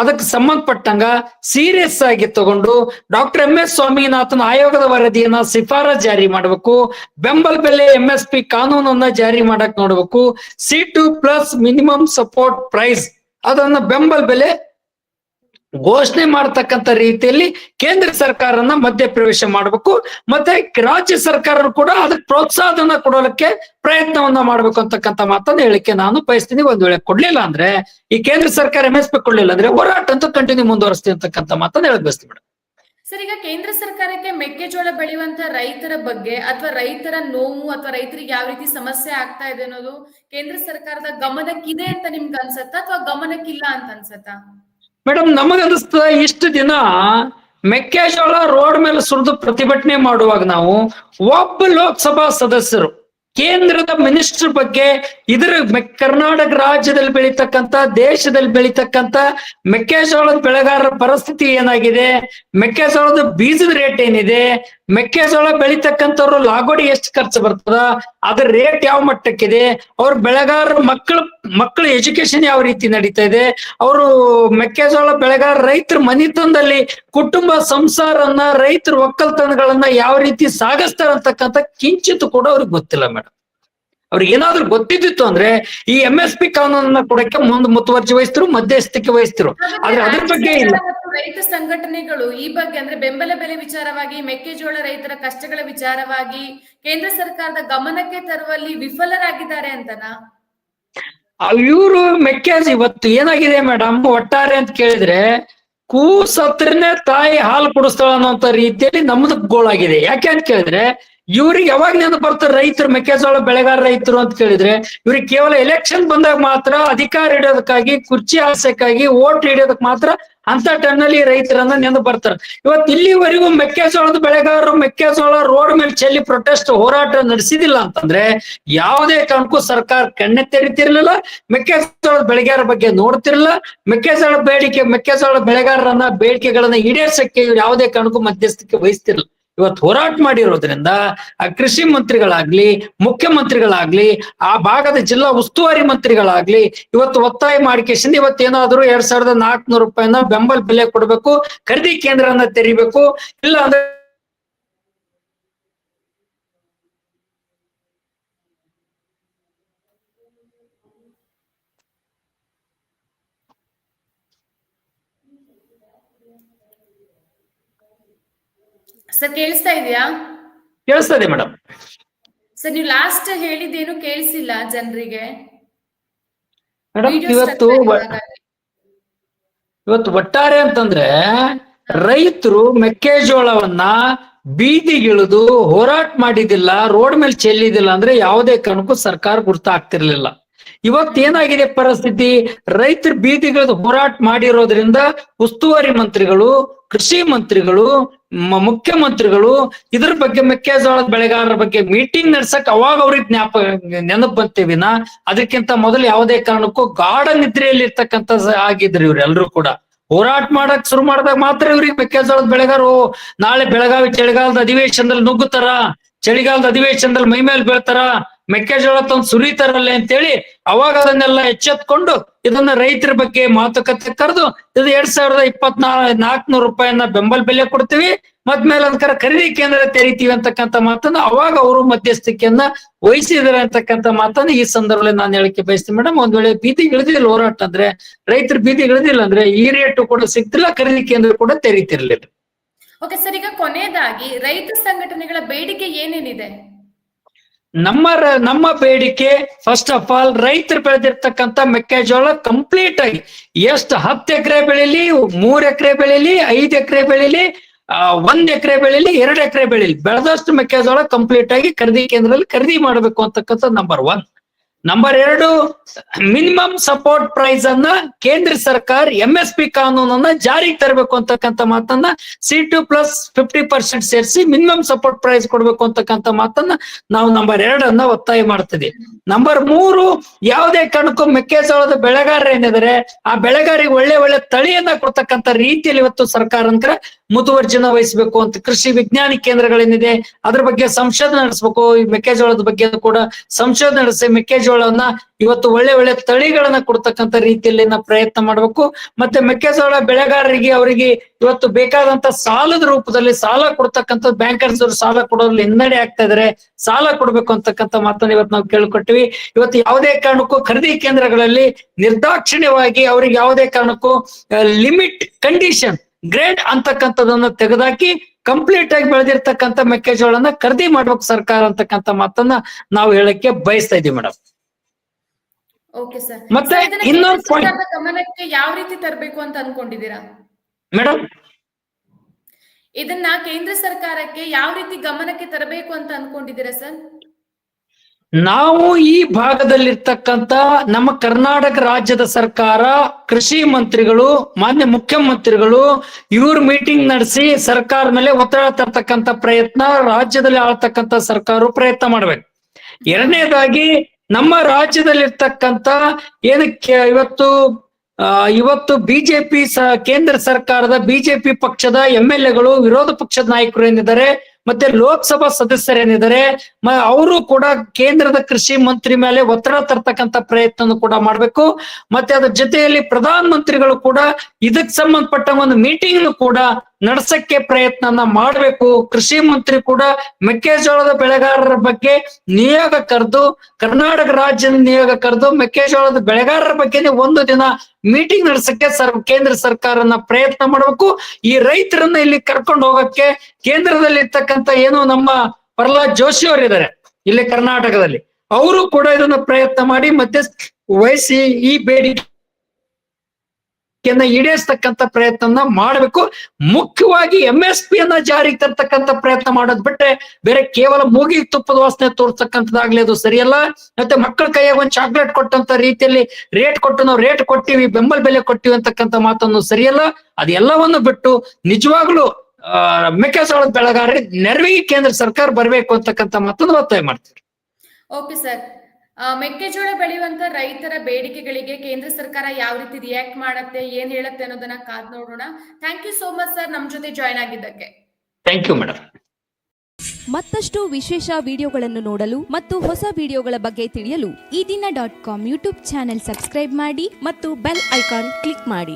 ಅದಕ್ಕೆ ಸಂಬಂಧಪಟ್ಟಂಗ ಸೀರಿಯಸ್ ಆಗಿ ತಗೊಂಡು ಡಾಕ್ಟರ್ ಎಂ ಎಸ್ ಸ್ವಾಮಿನಾಥನ್ ಆಯೋಗದ ವರದಿಯನ್ನ ಶಿಫಾರಸ್ ಜಾರಿ ಮಾಡಬೇಕು. ಬೆಂಬಲ ಬೆಲೆ ಎಂ ಎಸ್ ಪಿ ಕಾನೂನನ್ನ ಜಾರಿ ಮಾಡಕ್ ನೋಡ್ಬೇಕು. C two plus minimum support price ಅದನ್ನ ಬೆಂಬಲ ಬೆಲೆ ಘೋಷಣೆ ಮಾಡತಕ್ಕಂತ ರೀತಿಯಲ್ಲಿ ಕೇಂದ್ರ ಸರ್ಕಾರನ ಮಧ್ಯ ಪ್ರವೇಶ ಮಾಡಬೇಕು, ಮತ್ತೆ ರಾಜ್ಯ ಸರ್ಕಾರ ಕೂಡ ಅದಕ್ಕೆ ಪ್ರೋತ್ಸಾಹನ ಕೊಡೋದಕ್ಕೆ ಪ್ರಯತ್ನವನ್ನ ಮಾಡ್ಬೇಕು ಅಂತಕ್ಕಂಥ ಮಾತನ್ನ ಹೇಳಿಕೆ ನಾನು ಬಯಸ್ತೀನಿ. ಒಂದ್ ವೇಳೆ ಕೊಡ್ಲಿಲ್ಲ ಅಂದ್ರೆ, ಈ ಕೇಂದ್ರ ಸರ್ಕಾರ ಎಂ ಎಸ್ ಕೊಡ್ಲಿಲ್ಲ ಅಂದ್ರೆ ಹೋರಾಟ ಅಂತೂ ಕಂಟಿನ್ಯೂ ಮುಂದುವರಿಸ್ತೀನಿ ಅಂತಕ್ಕಂಥ ಮಾತನ್ನ ಹೇಳಕ್ ಬಯಸ್ತೀನಿ ಮೇಡಮ್ ಸರ್, ಈಗ ಕೇಂದ್ರ ಸರ್ಕಾರಕ್ಕೆ ಮೆಕ್ಕೆಜೋಳ ಬೆಳೆಯುವಂತ ರೈತರ ಬಗ್ಗೆ ಅಥವಾ ರೈತರ ನೋವು ಅಥವಾ ರೈತರಿಗೆ ಯಾವ ರೀತಿ ಸಮಸ್ಯೆ ಆಗ್ತಾ ಇದೆ ಅನ್ನೋದು ಕೇಂದ್ರ ಸರ್ಕಾರದ ಗಮನಕ್ಕಿದೆ ಅಂತ ನಿಮ್ಗೆ ಅನ್ಸತ್ತಾ ಅಥವಾ ಗಮನಕ್ಕಿಲ್ಲ ಅಂತ ಅನ್ಸತ್ತಾ? ಮೇಡಮ್ ನಮಗನ್ನಿಸ್ತದ ಇಷ್ಟು ದಿನ ಮೆಕ್ಕೆಜೋಳ ರೋಡ್ ಮೇಲೆ ಸುರಿದು ಪ್ರತಿಭಟನೆ ಮಾಡುವಾಗ ನಾವು ಒಬ್ಬ ಲೋಕಸಭಾ ಸದಸ್ಯರು, ಕೇಂದ್ರದ ಮಿನಿಸ್ಟರ್ ಬಗ್ಗೆ ಇದರ ಕರ್ನಾಟಕ ರಾಜ್ಯದಲ್ಲಿ ಬೆಳೀತಕ್ಕಂತ ದೇಶದಲ್ಲಿ ಬೆಳೀತಕ್ಕಂತ ಮೆಕ್ಕೆಜೋಳದ ಬೆಳೆಗಾರರ ಪರಿಸ್ಥಿತಿ ಏನಾಗಿದೆ, ಮೆಕ್ಕೆಜೋಳದ ಬೀಜದ ರೇಟ್ ಏನಿದೆ ಮೆಕ್ಕೆಜೋಳ ಬೆಳಿತಕ್ಕಂಥವ್ರು ಲಾಗೋಡಿ ಎಷ್ಟು ಖರ್ಚು ಬರ್ತದ? ಅದ್ರ ರೇಟ್ ಯಾವ ಮಟ್ಟಕ್ಕಿದೆ? ಅವ್ರ ಬೆಳೆಗಾರರ ಮಕ್ಕಳ ಮಕ್ಕಳ ಎಜುಕೇಶನ್ ಯಾವ ರೀತಿ ನಡೀತಾ ಇದೆ? ಅವರು ಮೆಕ್ಕೆಜೋಳ ಬೆಳೆಗಾರ ರೈತರ ಮನಿತನದಲ್ಲಿ ಕುಟುಂಬ ಸಂಸಾರನ್ನ ರೈತರ ಒಕ್ಕಲ್ತನಗಳನ್ನ ಯಾವ ರೀತಿ ಸಾಗಿಸ್ತಾರ ಅಂತಕ್ಕಂಥ ಕಿಂಚಿತ್ ಕೂಡ ಅವ್ರಿಗೆ ಗೊತ್ತಿಲ್ಲ ಮೇಡಮ್ ಅವ್ರಿಗೆ ಏನಾದ್ರು ಗೊತ್ತಿದ್ದಿತ್ತು ಅಂದ್ರೆ ಈ ಎಂ ಎಸ್ ಪಿ ಕಾನೂನನ್ನ ಕೊಡಕ್ಕೆ ಮುಂದ್ ಮುತುವರ್ಜಿ ವಹಿಸ್ತರು ಮಧ್ಯಸ್ಥಿಕೆ ವಹಿಸ್ತರು. ಆದ್ರೆ ಅದ್ರ ಬಗ್ಗೆ ಇಲ್ಲ. ರೈತ ಸಂಘಟನೆಗಳು ಈ ಬಗ್ಗೆ ಅಂದ್ರೆ ಬೆಂಬಲ ಬೆಲೆ ವಿಚಾರವಾಗಿ ಮೆಕ್ಕೆಜೋಳ ರೈತರ ಕಷ್ಟಗಳ ವಿಚಾರವಾಗಿ ಕೇಂದ್ರ ಸರ್ಕಾರದ ಗಮನಕ್ಕೆ ತರುವಲ್ಲಿ ವಿಫಲರಾಗಿದ್ದಾರೆ ಅಂತನಾ? ಇವರು ಮೆಕ್ಕೆಜ್ ಇವತ್ತು ಏನಾಗಿದೆ ಮೇಡಮ್? ಒಟ್ಟಾರೆ ಅಂತ ಕೇಳಿದ್ರೆ ಕೂಸತ್ರನೆ ತಾಯಿ ಹಾಲು ಕುಡಿಸ್ತಾಳ ಅನ್ನೋಂತ ರೀತಿಯಲ್ಲಿ ನಮ್ದು ಗೋಳಾಗಿದೆ. ಯಾಕೆ ಅಂತ ಕೇಳಿದ್ರೆ ಇವ್ರಿಗೆ ಯಾವಾಗ ನೆನಪು ಬರ್ತಾರೆ ರೈತರು, ಮೆಕ್ಕೆಜೋಳ ಬೆಳೆಗಾರ ರೈತರು ಅಂತ ಕೇಳಿದ್ರೆ, ಇವ್ರಿಗೆ ಕೇವಲ ಎಲೆಕ್ಷನ್ ಬಂದಾಗ ಮಾತ್ರ ಅಧಿಕಾರ ಹಿಡಿಯೋದಕ್ಕಾಗಿ, ಕುರ್ಚಿ ಆಸೆಕ್ಕಾಗಿ ಓಟ್ ಹಿಡಿಯೋದಕ್ ಮಾತ್ರ ಅಂತ ಟನ್ನಲ್ಲಿ ರೈತರನ್ನ ನೆನಪು ಬರ್ತಾರೆ. ಇವತ್ತು ಇಲ್ಲಿವರೆಗೂ ಮೆಕ್ಕೆಜೋಳದ ಬೆಳೆಗಾರರು, ಮೆಕ್ಕೆಜೋಳ ರೋಡ್ ಮೇಲೆ ಚೆಲ್ಲಿ ಪ್ರೊಟೆಸ್ಟ್ ಹೋರಾಟ ನಡೆಸಿದಿಲ್ಲ ಅಂತಂದ್ರೆ ಯಾವುದೇ ಕಾರಣಕ್ಕೂ ಸರ್ಕಾರ ಕಣ್ಣೆ ತೆರಿತಿರ್ಲಿಲ್ಲ, ಮೆಕ್ಕೆಜೋಳದ ಬೆಳೆಗಾರರ ಬಗ್ಗೆ ನೋಡ್ತಿರ್ಲಿಲ್ಲ, ಮೆಕ್ಕೆಜೋಳ ಬೇಡಿಕೆ, ಮೆಕ್ಕೆಜೋಳ ಬೆಳೆಗಾರರನ್ನ ಬೇಡಿಕೆಗಳನ್ನ ಈಡೇರ್ಸಕ್ಕೆ ಇವ್ರು ಯಾವುದೇ ಕಾರಣಕ್ಕೂ ಮಧ್ಯಸ್ಥಿಕೆ ವಹಿಸ್ತಿರ್ಲಿಲ್ಲ. ಇವತ್ತು ಹೋರಾಟ ಮಾಡಿರೋದ್ರಿಂದ ಆ ಕೃಷಿ ಮಂತ್ರಿಗಳಾಗ್ಲಿ, ಮುಖ್ಯಮಂತ್ರಿಗಳಾಗ್ಲಿ, ಆ ಭಾಗದ ಜಿಲ್ಲಾ ಉಸ್ತುವಾರಿ ಮಂತ್ರಿಗಳಾಗ್ಲಿ ಇವತ್ತು ಒತ್ತಾಯ ಮಾಡಿಕೆಸಿಂದ ಇವತ್ತೇನಾದ್ರೂ ಎರಡ್ ಸಾವಿರದ ನಾಲ್ಕುನೂರು ರೂಪಾಯಿನ ಬೆಂಬಲ ಬೆಲೆ ಕೊಡಬೇಕು, ಖರೀದಿ ಕೇಂದ್ರನ ತೆರಿಬೇಕು ಇಲ್ಲ ಅಂದ್ರೆ ಸರ್ ಕೇಳಿಸ್ತಾ ಇದೆಯಾ? ಕೇಳಿಸ್ತಾ ಇದೆ ಮೇಡಮ್. ಸರ್ ನೀವು ಲಾಸ್ಟ್ ಹೇಳಿದ್ದೇನು ಕೇಳಿಸಿಲ್ಲ ಜನರಿಗೆ? ಮೇಡಮ್ ಇವತ್ತು ಇವತ್ತು ಒಟ್ಟಾರೆ ಅಂತಂದ್ರೆ ರೈತರು ಮೆಕ್ಕೆಜೋಳವನ್ನ ಬೀದಿಗಿಳಿದು ಹೋರಾಟ ಮಾಡಿದಿಲ್ಲ ರೋಡ್ ಮೇಲೆ ಚೆಲ್ಲಿದಿಲ್ಲ ಅಂದ್ರೆ ಯಾವುದೇ ಕಾರಣಕ್ಕೂ ಸರ್ಕಾರ ಗುರ್ತಾಗ್ತಿರ್ಲಿಲ್ಲ. ಇವತ್ತೇನಾಗಿದೆ ಪರಿಸ್ಥಿತಿ? ರೈತರು ಬೀದಿಗಳದ್ದು ಹೋರಾಟ ಮಾಡಿರೋದ್ರಿಂದ ಉಸ್ತುವಾರಿ ಮಂತ್ರಿಗಳು ಕೃಷಿ ಮಂತ್ರಿಗಳು ಮುಖ್ಯಮಂತ್ರಿಗಳು ಇದ್ರ ಬಗ್ಗೆ ಮೆಕ್ಕೆಜೋಳದ ಬೆಳೆಗಾರರ ಬಗ್ಗೆ ಮೀಟಿಂಗ್ ನಡ್ಸಕ್ ಅವಾಗ ಅವ್ರಿಗೆ ಜ್ಞಾಪ ನೆನಪು ಬಂತೇವಿನ ಅದಕ್ಕಿಂತ ಮೊದಲು ಯಾವುದೇ ಕಾರಣಕ್ಕೂ ಗಾಢ ನಿದ್ರೆಯಲ್ಲಿ ಇರ್ತಕ್ಕಂಥ ಆಗಿದ್ರು ಇವ್ರೆಲ್ರೂ ಕೂಡ. ಹೋರಾಟ ಮಾಡಕ್ ಶುರು ಮಾಡಿದಾಗ ಮಾತ್ರ ಇವ್ರಿಗೆ ಮೆಕ್ಕೆಜೋಳದ ಬೆಳೆಗಾರ ಓ, ನಾಳೆ ಬೆಳಗಾವಿ ಚಳಿಗಾಲದ ಅಧಿವೇಶನದಲ್ಲಿ ನುಗ್ಗುತ್ತಾರ? ಚಳಿಗಾಲದ ಅಧಿವೇಶನದಲ್ಲಿ ಮೈ ಮೇಲೆ ಬೀಳ್ತಾರ? ಮೆಕ್ಕೆಜೋಳ ತಂದು ಸುರಿತಾರಲ್ಲೇ ಅಂತೇಳಿ ಅವಾಗ ಅದನ್ನೆಲ್ಲ ಎಚ್ಚೆತ್ಕೊಂಡು ಇದನ್ನ ರೈತರ ಬಗ್ಗೆ ಮಾತುಕತೆ ಕರೆದು ಇದು ಎರಡ್ ಸಾವಿರದ ಇಪ್ಪತ್ನಾ ನಾಲ್ಕನೂರು ರೂಪಾಯಿನ ಬೆಂಬಲ ಬೆಲೆ ಕೊಡ್ತೀವಿ ಮತ್ ಮೇಲೆ ಅದಕ್ಕರ ಖರೀದಿ ಕೇಂದ್ರ ತೆರಿತೀವಿ ಅಂತಕ್ಕಂಥ ಮಾತನ್ನ ಅವಾಗ ಅವರು ಮಧ್ಯಸ್ಥಿಕೆಯನ್ನ ವಹಿಸಿದಾರೆ ಅಂತಕ್ಕಂಥ ಮಾತನ್ನ ಈ ಸಂದರ್ಭದಲ್ಲಿ ನಾನು ಹೇಳಕ್ಕೆ ಬಯಸ್ತೀನಿ. ಮೇಡಮ್ ಒಂದ್ ವೇಳೆ ಬೀದಿ ಇಳಿದಿಲ್ಲ ಹೋರಾಟ ಅಂದ್ರೆ, ರೈತರು ಬೀದಿ ಇಳಿದಿಲ್ಲ ಅಂದ್ರೆ ಈ ರೇಟು ಕೂಡ ಸಿಗ್ತಿಲ್ಲ, ಖರೀದಿ ಕೇಂದ್ರ ಕೂಡ ತೆರೀತಿರ್ಲಿಲ್ಲ. ಓಕೆ ಸರ್ ಈಗ ಕೊನೆಯದಾಗಿ ರೈತ ಸಂಘಟನೆಗಳ ಬೇಡಿಕೆ ಏನೇನಿದೆ? ನಮ್ಮ ನಮ್ಮ ಬೇಡಿಕೆ ಫಸ್ಟ್ ಆಫ್ ಆಲ್ ರೈತರು ಬೆಳೆದಿರ್ತಕ್ಕಂಥ ಮೆಕ್ಕೆಜೋಳ ಕಂಪ್ಲೀಟ್ ಆಗಿ. ಎಷ್ಟು ಹತ್ತು ಎಕರೆ ಬೆಳೀಲಿ, ಮೂರ್ ಎಕರೆ ಬೆಳೀಲಿ, ಐದ್ ಎಕರೆ ಬೆಳೀಲಿ ಒಂದ್ ಎಕರೆ ಬೆಳೀಲಿ, ಎರಡು ಎಕರೆ ಬೆಳೀಲಿ. ಬೆಳೆದಷ್ಟು ಮೆಕ್ಕೆಜೋಳ ಕಂಪ್ಲೀಟ್ ಆಗಿ ಖರೀದಿ ಕೇಂದ್ರದಲ್ಲಿ ಖರೀದಿ ಮಾಡಬೇಕು ಅಂತಕ್ಕಂಥ ನಂಬರ್ ಒನ್ ನಂಬರ್ ಎರಡು ಮಿನಿಮಮ್ ಸಪೋರ್ಟ್ ಪ್ರೈಸ್ ಅನ್ನ ಕೇಂದ್ರ ಸರ್ಕಾರ ಎಂ ಎಸ್ ಪಿ ಕಾನೂನನ್ನ ಜಾರಿಗೆ ತರಬೇಕು ಅಂತಕ್ಕಂಥ ಮಾತನ್ನ C two plus fifty percent ಸೇರಿಸಿ ಮಿನಿಮಮ್ ಸಪೋರ್ಟ್ ಪ್ರೈಸ್ ಕೊಡ್ಬೇಕು ಅಂತಕ್ಕಂಥ ಮಾತನ್ನ ನಾವು ನಂಬರ್ ಎರಡನ್ನ ಒತ್ತಾಯ ಮಾಡ್ತಿದ್ವಿ. ನಂಬರ್ ಮೂರು, ಯಾವುದೇ ಕಾರಣಕ್ಕೂ ಮೆಕ್ಕೆಜೋಳದ ಬೆಳೆಗಾರರು ಏನಿದ್ರೆ ಆ ಬೆಳೆಗಾರಿಗೆ ಒಳ್ಳೆ ಒಳ್ಳೆ ತಳಿಯನ್ನ ಕೊಡ್ತಕ್ಕಂಥ ರೀತಿಯಲ್ಲಿ ಇವತ್ತು ಸರ್ಕಾರ ಅಂತ ಮುತುವರ್ಜನ ವಹಿಸಬೇಕು ಅಂತ ಕೃಷಿ ವಿಜ್ಞಾನಿ ಕೇಂದ್ರಗಳೇನಿದೆ, ಅದ್ರ ಬಗ್ಗೆ ಸಂಶೋಧನೆ ನಡೆಸಬೇಕು. ಈ ಮೆಕ್ಕೆಜೋಳದ ಬಗ್ಗೆ ಕೂಡ ಸಂಶೋಧನೆ ನಡೆಸಿ ಮೆಕ್ಕೆಜೋಳವನ್ನ ಇವತ್ತು ಒಳ್ಳೆ ಒಳ್ಳೆ ತಳಿಗಳನ್ನ ಕೊಡ್ತಕ್ಕಂಥ ರೀತಿಯಲ್ಲಿ ನಾವು ಪ್ರಯತ್ನ ಮಾಡಬೇಕು. ಮತ್ತೆ ಮೆಕ್ಕೆಜೋಳ ಬೆಳೆಗಾರರಿಗೆ ಅವರಿಗೆ ಇವತ್ತು ಬೇಕಾದಂತ ಸಾಲದ ರೂಪದಲ್ಲಿ ಸಾಲ ಕೊಡ್ತಕ್ಕಂಥ ಬ್ಯಾಂಕರ್ಸ್ ಅವರು ಸಾಲ ಕೊಡೋದ್ರಲ್ಲಿ ಹಿನ್ನಡೆ ಆಗ್ತಾ ಇದ್ರೆ. ಸಾಲ ಕೊಡ್ಬೇಕು ಅಂತಕ್ಕಂಥ ಮಾತನ್ನ ಇವತ್ತು ನಾವು ಕೇಳ್ಕೊಟ್ಟಿವಿ. ಇವತ್ತು ಯಾವುದೇ ಕಾರಣಕ್ಕೂ ಖರೀದಿ ಕೇಂದ್ರಗಳಲ್ಲಿ ನಿರ್ದಾಕ್ಷಿಣ್ಯವಾಗಿ ಅವ್ರಿಗೆ ಯಾವುದೇ ಕಾರಣಕ್ಕೂ ಲಿಮಿಟ್ ಕಂಡೀಷನ್ ಗ್ರೇಡ್ ಅಂತಕ್ಕಂಥದನ್ನ ತೆಗೆದಾಕಿ ಕಂಪ್ಲೀಟ್ ಆಗಿ ಬೆಳೆದಿರ್ತಕ್ಕಂಥ ಮೆಕ್ಕೆಜೋಳನ ಖರೀದಿ ಮಾಡ್ಬೇಕು ಸರ್ಕಾರ ಅಂತಕ್ಕಂಥ ಮಾತನ್ನ ನಾವು ಹೇಳಕ್ಕೆ ಬಯಸ್ತಾ ಇದೀವಿ ಮೇಡಮ್ ಮತ್ತೆ ಇನ್ನೊಂದು ಗಮನಕ್ಕೆ ಯಾವ ರೀತಿ ತರಬೇಕು ಅಂತ ಅನ್ಕೊಂಡಿದ್ದೀರಾ? ಮೇಡಮ್? ಇದನ್ನ ಕೇಂದ್ರ ಸರ್ಕಾರಕ್ಕೆ ಯಾವ ರೀತಿ ಗಮನಕ್ಕೆ ತರಬೇಕು ಅಂತ ಅನ್ಕೊಂಡಿದ್ದೀರಾ ಸರ್? ನಾವು ಈ ಭಾಗದಲ್ಲಿರ್ತಕ್ಕಂತ ನಮ್ಮ ಕರ್ನಾಟಕ ರಾಜ್ಯದ ಸರ್ಕಾರ ಕೃಷಿ ಮಂತ್ರಿಗಳು ಮಾನ್ಯ ಮುಖ್ಯಮಂತ್ರಿಗಳು ಇವ್ರ ಮೀಟಿಂಗ್ ನಡೆಸಿ ಸರ್ಕಾರ ಮೇಲೆ ಒತ್ತಡ ತರ್ತಕ್ಕಂತ ಪ್ರಯತ್ನ ರಾಜ್ಯದಲ್ಲಿ ಆಳ್ತಕ್ಕಂತ ಸರ್ಕಾರ ಪ್ರಯತ್ನ ಮಾಡ್ಬೇಕು. ಎರಡನೇದಾಗಿ ನಮ್ಮ ರಾಜ್ಯದಲ್ಲಿರ್ತಕ್ಕಂತ ಏನಕ್ಕೆ ಇವತ್ತು ಇವತ್ತು ಬಿಜೆಪಿ ಕೇಂದ್ರ ಸರ್ಕಾರದ ಬಿಜೆಪಿ ಪಕ್ಷದ ಎಂ ಎಲ್ ಎಗಳು ವಿರೋಧ ಪಕ್ಷದ ನಾಯಕರು ಏನಿದ್ದಾರೆ, ಮತ್ತೆ ಲೋಕಸಭಾ ಸದಸ್ಯರೇನಿದ್ದಾರೆ ಅವರು ಕೂಡ ಕೇಂದ್ರದ ಕೃಷಿ ಮಂತ್ರಿ ಮೇಲೆ ಒತ್ತಡ ತರ್ತಕ್ಕಂಥ ಪ್ರಯತ್ನ ಕೂಡ ಮಾಡಬೇಕು. ಮತ್ತೆ ಅದ್ರ ಜೊತೆಯಲ್ಲಿ ಪ್ರಧಾನ ಮಂತ್ರಿಗಳು ಕೂಡ ಇದಕ್ ಸಂಬಂಧಪಟ್ಟ ಒಂದು ಮೀಟಿಂಗ್ ಕೂಡ ನಡ್ಸಕ್ಕೆ ಪ್ರಯತ್ನ ಮಾಡಬೇಕು. ಕೃಷಿ ಮಂತ್ರಿ ಕೂಡ ಮೆಕ್ಕೆಜೋಳದ ಬೆಳೆಗಾರರ ಬಗ್ಗೆ ನಿಯೋಗ ಕರೆದು, ಕರ್ನಾಟಕ ರಾಜ್ಯದ ನಿಯೋಗ ಕರೆದು ಮೆಕ್ಕೆಜೋಳದ ಬೆಳೆಗಾರರ ಬಗ್ಗೆ ಒಂದು ದಿನ ಮೀಟಿಂಗ್ ನಡೆಸಕ್ಕೆ ಸರ್, ಕೇಂದ್ರ ಸರ್ಕಾರನ ಪ್ರಯತ್ನ ಮಾಡಬೇಕು. ಈ ರೈತರನ್ನ ಇಲ್ಲಿ ಕರ್ಕೊಂಡು ಹೋಗಕ್ಕೆ ಕೇಂದ್ರದಲ್ಲಿ ಇರ್ತಕ್ಕಂತ ಏನು ನಮ್ಮ ಪ್ರಹ್ಲಾದ್ ಜೋಶಿ ಅವರಿದ್ದಾರೆ, ಇಲ್ಲಿ ಕರ್ನಾಟಕದಲ್ಲಿ. ಅವರು ಕೂಡ ಇದನ್ನ ಪ್ರಯತ್ನ ಮಾಡಿ ಮತ್ತೆ ವಹಿಸಿ ಈ ಬೇಡಿಕೆ ಈಡೇರಿಸ್ತಕ್ಕಂತ ಪ್ರಯತ್ನ ಮಾಡಬೇಕು. ಮುಖ್ಯವಾಗಿ ಎಂ ಎಸ್ ಪಿ ಅನ್ನ ಜಾರಿಗೆ ತರ್ತಕ್ಕಂತ ಪ್ರಯತ್ನ ಮಾಡೋದ್ ಬಿಟ್ರೆ ಬೇರೆ ಕೇವಲ ಮೂಗಿ ತುಪ್ಪದ ವಾಸನೆ ತೋರ್ಸಕ್ಕಂಥದ್ದಾಗ್ಲಿ ಅದು ಸರಿಯಲ್ಲ. ಮತ್ತೆ ಮಕ್ಕಳ ಕೈಯಾಗ ಒಂದ್ ಚಾಕ್ಲೇಟ್ ಕೊಟ್ಟಂತ ರೀತಿಯಲ್ಲಿ ರೇಟ್ ಕೊಟ್ಟು ನಾವು ರೇಟ್ ಕೊಟ್ಟಿವಿ, ಬೆಂಬಲ ಬೆಲೆ ಕೊಟ್ಟಿವಿ ಅಂತಕ್ಕಂಥ ಮಾತನ್ನು ಸರಿಯಲ್ಲ. ಅದೆಲ್ಲವನ್ನು ಬಿಟ್ಟು ನಿಜವಾಗ್ಲೂ ಮೆಕ್ಕೆಜೋಳದ ಬೆಳೆಗಾರರಿಗೆ ನೆರವಿಗೆ ಕೇಂದ್ರ ಸರ್ಕಾರ ಬರಬೇಕು ಅಂತಕ್ಕಂಥ ಮಾತನ್ನು ಒತ್ತಾಯ ಮಾಡ್ತೀವಿ. ಓಕೆ ಸರ್ ಮೆಕ್ಕೆಜೋಳ ಬೆಳೆಯುವಂತ ರೈತರ ಬೇಡಿಕೆಗಳಿಗೆ ಕೇಂದ್ರ ಸರ್ಕಾರ ಯಾವ ರೀತಿ ರಿಯಾಕ್ಟ್ ಮಾಡತ್ತೆ ಏನ್ ಹೇಳತ್ತೆ ಅನ್ನೋದನ್ನ ಕಾದ್ ನೋಡೋಣ. Thank you so much sir ನಮ್ ಜೊತೆ ಜಾಯ್ನ್ ಆಗಿದ್ದಕ್ಕೆ. ಥ್ಯಾಂಕ್ ಯು ಮೇಡಮ್ ಮತ್ತಷ್ಟು ವಿಶೇಷ ವಿಡಿಯೋಗಳನ್ನು ನೋಡಲು ಮತ್ತು ಹೊಸ ವಿಡಿಯೋಗಳ ಬಗ್ಗೆ ತಿಳಿಯಲು Ee Dina dot com YouTube channel subscribe ಮಾಡಿ ಮತ್ತು ಬೆಲ್ ಐಕಾನ್ ಕ್ಲಿಕ್ ಮಾಡಿ.